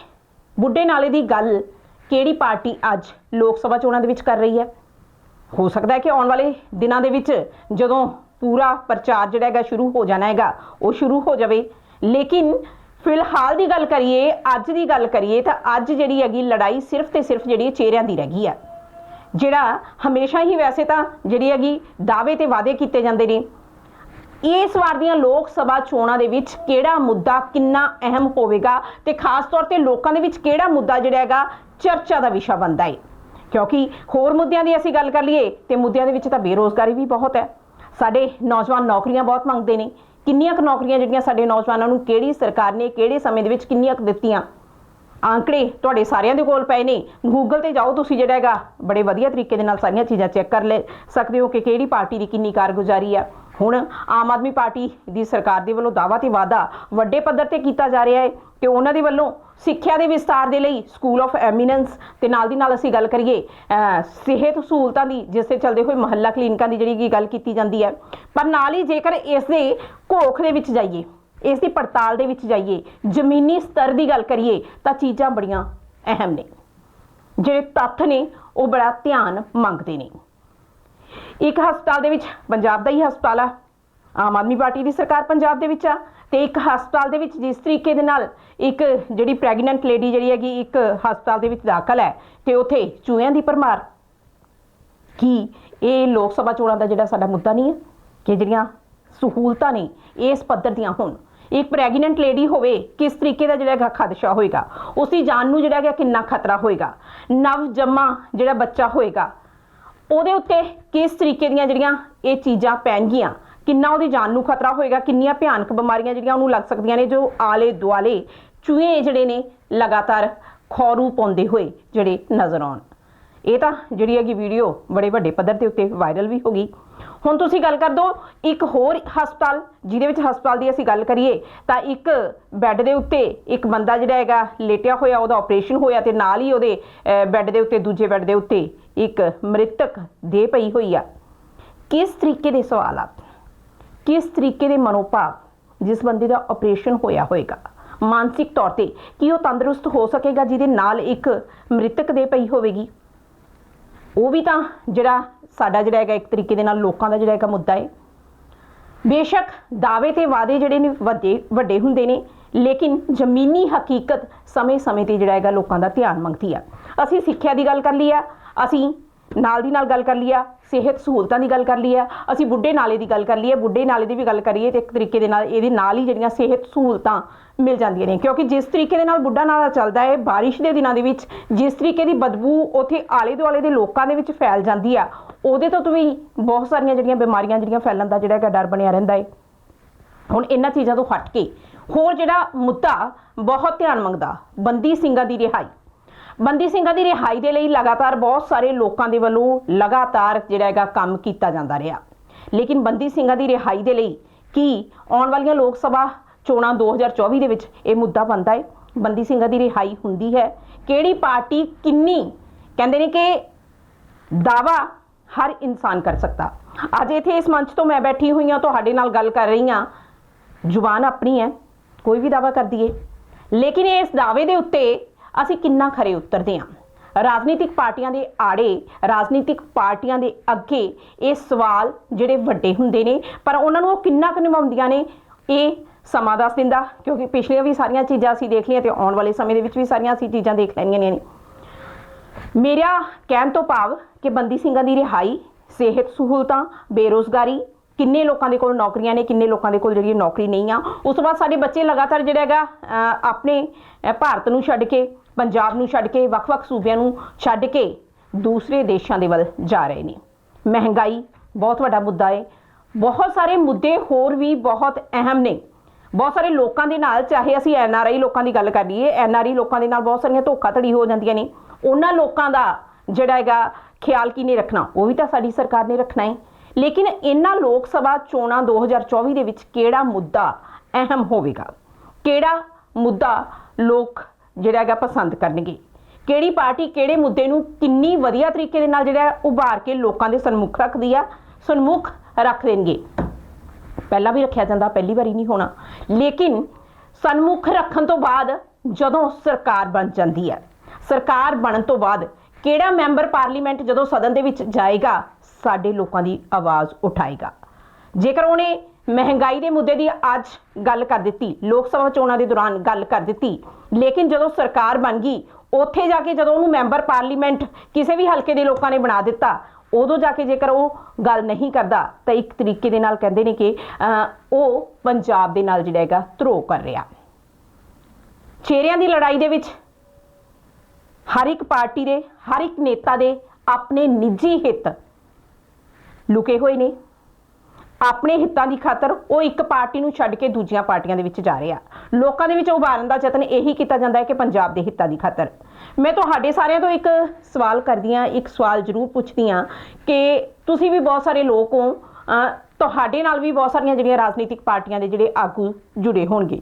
ਬੁੱਢੇ ਨਾਲੇ ਦੀ ਗੱਲ ਕਿਹੜੀ ਪਾਰਟੀ ਅੱਜ ਲੋਕ ਸਭਾ ਚੋਣਾਂ ਦੇ ਵਿੱਚ ਕਰ ਰਹੀ ਹੈ? ਹੋ ਸਕਦਾ ਹੈ ਕਿ ਆਉਣ ਵਾਲੇ ਦਿਨਾਂ ਦੇ ਵਿੱਚ ਜਦੋਂ ਪੂਰਾ ਪ੍ਰਚਾਰ ਜਿਹੜਾ ਹੈਗਾ ਸ਼ੁਰੂ ਹੋ ਜਾਣਾ ਹੈਗਾ, ਉਹ ਸ਼ੁਰੂ ਹੋ ਜਾਵੇ। ਲੇਕਿਨ ਫਿਲਹਾਲ ਦੀ ਗੱਲ ਕਰੀਏ, ਅੱਜ ਦੀ ਗੱਲ ਕਰੀਏ, ਤਾਂ ਅੱਜ ਜਿਹੜੀ ਹੈਗੀ ਲੜਾਈ ਸਿਰਫ ਤੇ ਸਿਰਫ ਜਿਹੜੀ ਚਿਹਰਿਆਂ ਦੀ ਰਹਿ ਗਈ ਆ ਜਿਹੜਾ ਹਮੇਸ਼ਾ ਹੀ ਵੈਸੇ ਤਾਂ ਜਿਹੜੀ ਹੈਗੀ ਦਾਅਵੇ ਤੇ ਵਾਅਦੇ ਕੀਤੇ ਜਾਂਦੇ ਨੇ। ਇਸ ਵਾਰ ਦੀਆਂ ਲੋਕ ਸਭਾ ਚੋਣਾਂ ਦੇ ਵਿੱਚ ਕਿਹੜਾ ਮੁੱਦਾ ਕਿੰਨਾ ਅਹਿਮ ਹੋਵੇਗਾ ਤੇ ਖਾਸ ਤੌਰ ਤੇ ਲੋਕਾਂ ਦੇ ਵਿੱਚ ਕਿਹੜਾ ਮੁੱਦਾ ਜਿਹੜਾ ਹੈਗਾ ਚਰਚਾ ਦਾ ਵਿਸ਼ਾ ਬਣਦਾ ਹੈ ਕਿਉਂਕਿ ਹੋਰ ਮੁੱਦਿਆਂ ਦੀ ਅਸੀਂ ਗੱਲ ਕਰ ਲਈਏ ਤੇ ਮੁੱਦਿਆਂ ਦੇ ਵਿੱਚ ਤਾਂ ਬੇਰੋਜ਼ਗਾਰੀ ਵੀ ਬਹੁਤ ਹੈ। ਸਾਡੇ ਨੌਜਵਾਨ ਨੌਕਰੀਆਂ ਬਹੁਤ ਮੰਗਦੇ ਨੇ। ਕਿੰਨੀਆਂ ਕੁ ਨੌਕਰੀਆਂ ਜਿਹੜੀਆਂ ਸਾਡੇ ਨੌਜਵਾਨਾਂ ਨੂੰ ਕਿਹੜੀ ਸਰਕਾਰ ਨੇ ਕਿਹੜੇ ਸਮੇਂ ਦੇ ਵਿੱਚ ਕਿੰਨੀਆਂ ਕੁ ਦਿੱਤੀਆਂ? ਆંકੜੇ ਤੁਹਾਡੇ ਸਾਰਿਆਂ ਦੇ ਕੋਲ ਪਏ ਨੇ। ਗੂਗਲ ਤੇ ਜਾਓ ਤੁਸੀਂ ਜਿਹੜਾ ਹੈਗਾ, ਬੜੇ ਵਧੀਆ ਤਰੀਕੇ ਦੇ ਨਾਲ ਸਾਰੀਆਂ ਚੀਜ਼ਾਂ ਚੈੱਕ ਕਰ ਲੈ ਸਕਦੇ ਹੋ ਕਿ ਕਿਹੜੀ ਪਾਰਟੀ ਦੀ ਕਿੰਨੀ ਕਾਰਗੁਜ਼ਾਰੀ ਆ। ਹੁਣ ਆਮ ਆਦਮੀ ਪਾਰਟੀ ਦੀ ਸਰਕਾਰ ਦੇ ਵੱਲੋਂ ਦਾਅਵਾ ਤੇ ਵਾਅਦਾ ਵੱਡੇ ਪੱਧਰ ਤੇ ਕੀਤਾ ਜਾ ਰਿਹਾ ਹੈ। ਕਿ ਉਹਨਾਂ ਦੇ ਵੱਲੋਂ ਸਿੱਖਿਆ ਦੇ ਵਿਸਤਾਰ ਦੇ ਲਈ ਸਕੂਲ ਆਫ ਐਮੀਨੈਂਸ ਤੇ ਨਾਲ ਦੀ ਨਾਲ ਅਸੀਂ ਗੱਲ ਕਰੀਏ ਸਿਹਤ ਸਹੂਲਤਾਂ ਦੀ, ਜਿਸ ਤੇ ਚੱਲਦੇ ਹੋਏ ਮਹੱਲਾ ਕਲੀਨਿਕਾਂ ਦੀ ਜਿਹੜੀ ਕਿ ਗੱਲ ਕੀਤੀ ਜਾਂਦੀ ਹੈ। ਪਰ ਨਾਲ ਹੀ ਜੇਕਰ ਇਸ ਦੇ ਘੋਖ ਦੇ ਵਿੱਚ ਜਾਈਏ, ਇਸ ਦੀ ਪੜਤਾਲ ਦੇ ਵਿੱਚ ਜਾਈਏ, ਜ਼ਮੀਨੀ ਸਤਰ ਦੀ ਗੱਲ ਕਰੀਏ, ਤਾਂ ਚੀਜ਼ਾਂ ਬੜੀਆਂ ਅਹਿਮ ਨੇ। ਜਿਹੜੇ ਤੱਥ ਨੇ, ਉਹ ਬੜਾ ਧਿਆਨ ਮੰਗਦੇ ਨੇ। ਇੱਕ ਹਸਪਤਾਲ ਦੇ ਵਿੱਚ, ਪੰਜਾਬ ਦਾ ਹੀ ਹਸਪਤਾਲ ਆ। ਆਮ ਆਦਮੀ ਪਾਰਟੀ ਦੀ ਸਰਕਾਰ ਪੰਜਾਬ ਦੇ ਵਿੱਚ ਆ। ਤੇ ਇੱਕ ਹਸਪਤਾਲ ਦੇ ਵਿੱਚ ਜਿਸ ਤਰੀਕੇ ਦੇ ਨਾਲ ਇੱਕ ਜਿਹੜੀ ਪ੍ਰੈਗਨੈਂਟ ਲੇਡੀ ਜਿਹੜੀ ਹੈਗੀ, ਇੱਕ ਹਸਪਤਾਲ ਦੇ ਵਿੱਚ ਦਾਖਲ ਹੈ ਤੇ ਉਥੇ ਚੂਹਿਆਂ ਦੀ ਭਰਮਾਰ। ਕੀ ਇਹ ਲੋਕ ਸਭਾ ਚੋਣਾਂ ਦਾ ਜਿਹੜਾ ਸਾਡਾ ਮੁੱਦਾ ਨਹੀਂ ਹੈ? ਕਿ ਜਿਹੜੀਆਂ ਸਹੂਲਤਾਂ ਨੇ ਇਸ ਪੱਧਰ ਦੀਆਂ ਹੋਣ। ਇੱਕ ਪ੍ਰੈਗਨੈਂਟ ਲੇਡੀ ਹੋਵੇ, ਕਿਸ ਤਰੀਕੇ ਦਾ ਜਿਹੜਾ ਹੈਗਾ ਖਦਸ਼ਾ ਹੋਏਗਾ, ਉਸਦੀ ਜਾਨ ਨੂੰ ਜਿਹੜਾ ਹੈਗਾ ਕਿੰਨਾ ਖਤਰਾ ਹੋਏਗਾ, ਨਵ ਜੰਮਾ ਜਿਹੜਾ ਬੱਚਾ ਹੋਏਗਾ, ਉਹਦੇ ਉੱਤੇ ਕਿਸ ਤਰੀਕੇ ਦੀਆਂ ਜਿਹੜੀਆਂ ਇਹ ਚੀਜ਼ਾਂ ਪੈਣਗੀਆਂ? ਕਿੰਨਾ ਉਹਦੀ ਜਾਨ ਨੂੰ ਖਤਰਾ ਹੋਏਗਾ, ਕਿੰਨੀਆਂ ਭਿਆਨਕ ਬਿਮਾਰੀਆਂ ਜਿਹੜੀਆਂ ਉਹਨੂੰ ਲੱਗ ਸਕਦੀਆਂ ਨੇ, ਜੋ ਆਲੇ ਦੁਆਲੇ ਚੂਹੇ ਜਿਹੜੇ ਨੇ ਲਗਾਤਾਰ ਖੌਰੂ ਪਾਉਂਦੇ ਹੋਏ ਜਿਹੜੇ ਨਜ਼ਰ ਆਉਣ। ਇਹ ਤਾਂ ਜਿਹੜੀ ਹੈਗੀ ਵੀਡੀਓ ਬੜੇ ਵੱਡੇ ਪੱਧਰ ਦੇ ਉੱਤੇ ਵਾਇਰਲ ਵੀ ਹੋ ਗਈ। ਹੁਣ ਤੁਸੀਂ ਗੱਲ ਕਰ ਦੋ, ਇੱਕ ਹੋਰ ਹਸਪਤਾਲ, ਜਿਹਦੇ ਵਿੱਚ ਹਸਪਤਾਲ ਦੀ ਅਸੀਂ ਗੱਲ ਕਰੀਏ, ਤਾਂ ਇੱਕ ਬੈੱਡ ਦੇ ਉੱਤੇ ਇੱਕ ਬੰਦਾ ਜਿਹੜਾ ਹੈਗਾ ਲੇਟਿਆ ਹੋਇਆ, ਉਹਦਾ ਆਪਰੇਸ਼ਨ ਹੋਇਆ ਤੇ ਨਾਲ ਹੀ ਉਹਦੇ ਬੈੱਡ ਦੇ ਉੱਤੇ, ਦੂਜੇ ਬੈੱਡ ਦੇ ਉੱਤੇ ਇੱਕ ਮ੍ਰਿਤਕ ਦੇ ਪਈ ਹੋਈ ਆ। ਕਿਸ ਤਰੀਕੇ ਦੇ ਸਵਾਲ ਸਵਾਲਾਤ ਕਿਸ ਤਰੀਕੇ ਦੇ ਮਨੋਭਾਵ ਜਿਸ ਬੰਦੇ ਦਾ ਆਪਰੇਸ਼ਨ ਹੋਇਆ ਹੋਏਗਾ? ਮਾਨਸਿਕ ਤੌਰ ਤੇ ਕੀ ਉਹ ਤੰਦਰੁਸਤ ਹੋ ਸਕੇਗਾ ਜਿਹਦੇ ਨਾਲ ਇੱਕ ਮ੍ਰਿਤਕ ਦੇ ਪਈ ਹੋਵੇਗੀ? ਉਹ ਵੀ ਤਾਂ ਜਿਹੜਾ ਸਾਡਾ ਜਿਹੜਾ ਹੈਗਾ ਇੱਕ ਤਰੀਕੇ ਦੇ ਨਾਲ ਲੋਕਾਂ ਦਾ ਜਿਹੜਾ ਹੈਗਾ ਮੁੱਦਾ ਹੈ। ਬੇਸ਼ੱਕ ਦਾਅਵੇ ਤੇ ਵਾਅਦੇ ਜਿਹੜੇ ਨੇ ਵੱਡੇ ਵੱਡੇ ਹੁੰਦੇ ਨੇ, ਲੇਕਿਨ ਜ਼ਮੀਨੀ ਹਕੀਕਤ ਸਮੇਂ-ਸਮੇਂ ਤੇ ਜਿਹੜਾ ਹੈਗਾ ਲੋਕਾਂ ਦਾ ਧਿਆਨ ਮੰਗਦੀ ਆ। ਅਸੀਂ ਸਿੱਖਿਆ ਦੀ ਗੱਲ ਕਰ ਲਈ ਆ। ਅਸੀਂ ਨਾਲ ਦੀ ਨਾਲ ਗੱਲ ਕਰ ਲਿਆ ਸਿਹਤ ਸਹੂਲਤਾਂ ਦੀ ਗੱਲ ਕਰ ਲਈ ਅਸੀਂ ਬੁੱਢੇ ਨਾਲੇ ਦੀ ਗੱਲ ਕਰ ਲਈਏ, ਬੁੱਢੇ ਨਾਲੇ ਦੀ ਵੀ ਗੱਲ ਕਰੀਏ ਤੇ ਇੱਕ ਤਰੀਕੇ ਦੇ ਨਾਲ ਇਹਦੇ ਨਾਲ ਹੀ ਜਿਹੜੀਆਂ ਸਿਹਤ ਸਹੂਲਤਾਂ ਮਿਲ ਜਾਂਦੀਆਂ ਨੇ। ਕਿਉਂਕਿ ਜਿਸ ਤਰੀਕੇ ਦੇ ਨਾਲ ਬੁੱਢਾ ਨਾਲਾ ਚੱਲਦਾ ਹੈ, ਬਾਰਿਸ਼ ਦੇ ਦਿਨਾਂ ਦੇ ਵਿੱਚ ਜਿਸ ਤਰੀਕੇ ਦੀ ਬਦਬੂ ਉੱਥੇ ਆਲੇ ਦੁਆਲੇ ਦੇ ਲੋਕਾਂ ਦੇ ਵਿੱਚ ਫੈਲ ਜਾਂਦੀ ਆ, ਉਹਦੇ ਤੋਂ ਵੀ ਬਹੁਤ ਸਾਰੀਆਂ ਜਿਹੜੀਆਂ ਬਿਮਾਰੀਆਂ ਜਿਹੜੀਆਂ ਫੈਲਣ ਦਾ ਜਿਹੜਾ ਹੈਗਾ ਡਰ ਬਣਿਆ ਰਹਿੰਦਾ ਹੈ। ਹੁਣ ਇਹਨਾਂ ਚੀਜ਼ਾਂ ਤੋਂ ਹਟ ਕੇ ਹੋਰ ਜਿਹੜਾ ਮੁੱਦਾ ਬਹੁਤ ਧਿਆਨ ਮੰਗਦਾ, ਬੰਦੀ ਸਿੰਘਾਂ ਦੀ ਰਿਹਾਈ। ਬੰਦੀ ਸਿੰਘਾਂ ਦੀ ਰਿਹਾਈ ਦੇ ਲਈ ਲਗਾਤਾਰ ਬਹੁਤ ਸਾਰੇ ਲੋਕਾਂ ਦੇ ਵੱਲੋਂ ਲਗਾਤਾਰ ਜਿਹੜਾ ਹੈਗਾ ਕੰਮ ਕੀਤਾ ਜਾਂਦਾ ਰਿਹਾ। ਲੇਕਿਨ ਬੰਦੀ ਸਿੰਘਾਂ ਦੀ ਰਿਹਾਈ ਦੇ ਲਈ ਕੀ ਆਉਣ ਵਾਲੀਆਂ ਲੋਕ ਸਭਾ ਚੋਣਾਂ 2024 ਦੇ ਵਿੱਚ ਇਹ ਮੁੱਦਾ ਬਣਦਾ ਹੈ? ਬੰਦੀ ਸਿੰਘਾਂ ਦੀ ਰਿਹਾਈ ਹੁੰਦੀ ਹੈ। ਕਿਹੜੀ ਪਾਰਟੀ ਕਿੰਨੀ ਕਹਿੰਦੇ ਨੇ ਕਿ ਦਾਵਾ ਹਰ ਇਨਸਾਨ ਕਰ ਸਕਦਾ। ਅੱਜ ਇੱਥੇ ਇਸ ਮੰਚ ਤੋਂ ਮੈਂ ਬੈਠੀ ਹੋਈ ਹਾਂ, ਤੁਹਾਡੇ ਨਾਲ ਗੱਲ ਕਰ ਰਹੀ ਹਾਂ। ਜ਼ੁਬਾਨ ਆਪਣੀ ਹੈ, ਕੋਈ ਵੀ ਦਾਵਾ ਕਰ ਦਈਏ ਲੇਕਿਨ ਇਸ ਦਾਅਵੇ ਦੇ ਉੱਤੇ ਅਸੀਂ ਕਿੰਨਾ ਖਰੇ ਉਤਰਦੇ ਹਾਂ ਰਾਜਨੀਤਿਕ ਪਾਰਟੀਆਂ ਦੇ ਆੜੇ, ਰਾਜਨੀਤਿਕ ਪਾਰਟੀਆਂ ਦੇ ਅੱਗੇ ਇਹ ਸਵਾਲ ਜਿਹੜੇ ਵੱਡੇ ਹੁੰਦੇ ਨੇ, ਪਰ ਉਹਨਾਂ ਨੂੰ ਉਹ ਕਿੰਨਾ ਕੁ ਨਿਭਾਉਂਦੀਆਂ ਨੇ, ਇਹ ਸਮਾਂ ਦੱਸ ਦਿੰਦਾ, ਕਿਉਂਕਿ ਪਿਛਲੀਆਂ ਵੀ ਸਾਰੀਆਂ ਚੀਜ਼ਾਂ ਅਸੀਂ ਦੇਖ ਲਈਆਂ ਤੇ ਆਉਣ ਵਾਲੇ ਸਮੇਂ ਦੇ ਵਿੱਚ ਵੀ ਸਾਰੀਆਂ ਅਸੀਂ ਚੀਜ਼ਾਂ ਦੇਖ ਲੈਣੀਆਂ ਨੇ। ਮੇਰਾ ਕਹਿਣ ਤੋਂ ਭਾਵ ਕਿ ਬੰਦੀ ਸਿੰਘਾਂ ਦੀ ਰਿਹਾਈ, ਸਿਹਤ ਸਹੂਲਤਾਂ, ਬੇਰੋਜ਼ਗਾਰੀ, ਕਿੰਨੇ ਲੋਕਾਂ ਦੇ ਕੋਲ ਨੌਕਰੀਆਂ ਨੇ, ਕਿੰਨੇ ਲੋਕਾਂ ਦੇ ਕੋਲ ਜਿਹੜੀ ਨੌਕਰੀ ਨਹੀਂ ਆ, ਉਸ ਤੋਂ ਬਾਅਦ ਸਾਡੇ ਬੱਚੇ ਲਗਾਤਾਰ ਜਿਹੜਾ ਹੈਗਾ ਆਪਣੇ ਭਾਰਤ ਨੂੰ ਛੱਡ ਕੇ ਪੰਜਾਬ ਨੂੰ ਛੱਡ ਕੇ ਵੱਖ-ਵੱਖ ਸੂਬਿਆਂ ਨੂੰ ਛੱਡ ਕੇ ਦੂਸਰੇ ਦੇਸ਼ਾਂ ਦੇ ਵੱਲ ਜਾ ਰਹੇ ਨੇ। ਮਹਿੰਗਾਈ ਬਹੁਤ ਵੱਡਾ ਮੁੱਦਾ ਹੈ ਬਹੁਤ ਸਾਰੇ ਮੁੱਦੇ ਹੋਰ ਵੀ ਬਹੁਤ ਅਹਿਮ ਨੇ। ਬਹੁਤ ਸਾਰੇ ਲੋਕਾਂ ਦੇ ਨਾਲ, ਚਾਹੇ ਅਸੀਂ ਐਨ ਆਰ ਆਈ ਲੋਕਾਂ ਦੀ ਗੱਲ ਕਰ ਲਈਏ, ਐਨ ਆਰ ਆਈ ਲੋਕਾਂ ਦੇ ਨਾਲ ਬਹੁਤ ਸਾਰੀਆਂ ਧੋਖਾਧੜੀ ਹੋ ਜਾਂਦੀਆਂ ਨੇ। ਉਹਨਾਂ ਲੋਕਾਂ ਦਾ ਜਿਹੜਾ ਹੈਗਾ ਖਿਆਲ ਕਿਨੇ ਰੱਖਣਾ? ਉਹ ਵੀ ਤਾਂ ਸਾਡੀ ਸਰਕਾਰ ਨੇ ਰੱਖਣਾ ਹੈ ਲੇਕਿਨ ਇਹਨਾਂ ਲੋਕ ਸਭਾ ਚੋਣਾਂ 2024 ਦੇ ਵਿੱਚ ਕਿਹੜਾ ਮੁੱਦਾ ਅਹਿਮ ਹੋਵੇਗਾ? ਕਿਹੜਾ ਮੁੱਦਾ ਲੋਕ ਜਿਹੜਾ ਹੈਗਾ ਪਸੰਦ ਕਰਨਗੇ। ਕਿਹੜੀ ਪਾਰਟੀ ਕਿਹੜੇ ਮੁੱਦੇ ਨੂੰ ਕਿੰਨੀ ਵਧੀਆ ਤਰੀਕੇ ਦੇ ਨਾਲ ਜਿਹੜਾ ਉਭਾਰ ਕੇ ਲੋਕਾਂ ਦੇ ਸਨਮੁਖ ਰੱਖਦੀ ਆ, ਸਨਮੁਖ ਰੱਖ ਦੇਣਗੇ। ਪਹਿਲਾਂ ਵੀ ਰੱਖਿਆ ਜਾਂਦਾ, ਪਹਿਲੀ ਵਾਰੀ ਨਹੀਂ ਹੋਣਾ। ਲੇਕਿਨ ਸਨਮੁਖ ਰੱਖਣ ਤੋਂ ਬਾਅਦ ਜਦੋਂ ਸਰਕਾਰ ਬਣ ਜਾਂਦੀ ਹੈ ਸਰਕਾਰ ਬਣਨ ਤੋਂ ਬਾਅਦ ਕਿਹੜਾ ਮੈਂਬਰ ਪਾਰਲੀਮੈਂਟ ਜਦੋਂ ਸਦਨ ਦੇ ਵਿੱਚ ਜਾਏਗਾ, ਸਾਡੇ ਲੋਕਾਂ ਦੀ ਆਵਾਜ਼ ਉਠਾਏਗਾ। ਜੇਕਰ ਉਹਨੇ ਮਹਿੰਗਾਈ ਦੇ ਮੁੱਦੇ ਦੀ ਅੱਜ ਗੱਲ ਕਰ ਦਿੱਤੀ, ਲੋਕ ਸਭਾ ਚੋਣਾਂ ਦੇ ਦੌਰਾਨ ਗੱਲ ਕਰ ਦਿੱਤੀ। ਲੇਕਿਨ ਜਦੋਂ ਸਰਕਾਰ ਬਣ ਗਈ, ਉੱਥੇ ਜਾ ਕੇ ਜਦੋਂ ਉਹਨੂੰ ਮੈਂਬਰ ਪਾਰਲੀਮੈਂਟ ਕਿਸੇ ਵੀ ਹਲਕੇ ਦੇ ਲੋਕਾਂ ਨੇ ਬਣਾ ਦਿੱਤਾ, ਉਦੋਂ ਜਾ ਕੇ ਜੇਕਰ ਉਹ ਗੱਲ ਨਹੀਂ ਕਰਦਾ, ਤਾਂ ਇੱਕ ਤਰੀਕੇ ਦੇ ਨਾਲ ਕਹਿੰਦੇ ਨੇ ਕਿ ਉਹ ਪੰਜਾਬ ਦੇ ਨਾਲ ਜਿਹੜਾ ਹੈਗਾ ਧਰੋ ਕਰ ਰਿਹਾ। ਚਿਹਰਿਆਂ ਦੀ ਲੜਾਈ ਦੇ ਵਿੱਚ ਹਰ ਇੱਕ ਪਾਰਟੀ ਦੇ, ਹਰ ਇੱਕ ਨੇਤਾ ਦੇ ਆਪਣੇ ਨਿੱਜੀ ਹਿੱਤ ਲੁਕੇ ਹੋਏ ਨੇ। ਆਪਣੇ ਹਿੱਤਾਂ ਦੀ ਖਾਤਰ ਉਹ ਇੱਕ ਪਾਰਟੀ ਨੂੰ ਛੱਡ ਕੇ ਦੂਜੀਆਂ ਪਾਰਟੀਆਂ ਦੇ ਵਿੱਚ ਜਾ ਰਹੇ ਆ। ਲੋਕਾਂ ਦੇ ਵਿੱਚ ਉਭਾਰਨ ਦਾ ਯਤਨ ਇਹੀ ਕੀਤਾ ਜਾਂਦਾ ਹੈ ਕਿ ਪੰਜਾਬ ਦੇ ਹਿੱਤਾਂ ਦੀ ਖਾਤਰ। ਮੈਂ ਤੁਹਾਡੇ ਸਾਰਿਆਂ ਤੋਂ ਇੱਕ ਸਵਾਲ ਕਰਦੀ ਹਾਂ, ਇੱਕ ਸਵਾਲ ਜ਼ਰੂਰ ਪੁੱਛਦੀ ਹਾਂ ਕਿ ਤੁਸੀਂ ਵੀ ਬਹੁਤ ਸਾਰੇ ਲੋਕ ਹੋ ਤੁਹਾਡੇ ਨਾਲ ਵੀ ਬਹੁਤ ਸਾਰੀਆਂ ਜਿਹੜੀਆਂ ਰਾਜਨੀਤਿਕ ਪਾਰਟੀਆਂ ਦੇ ਜਿਹੜੇ ਆਗੂ ਜੁੜੇ ਹੋਣਗੇ।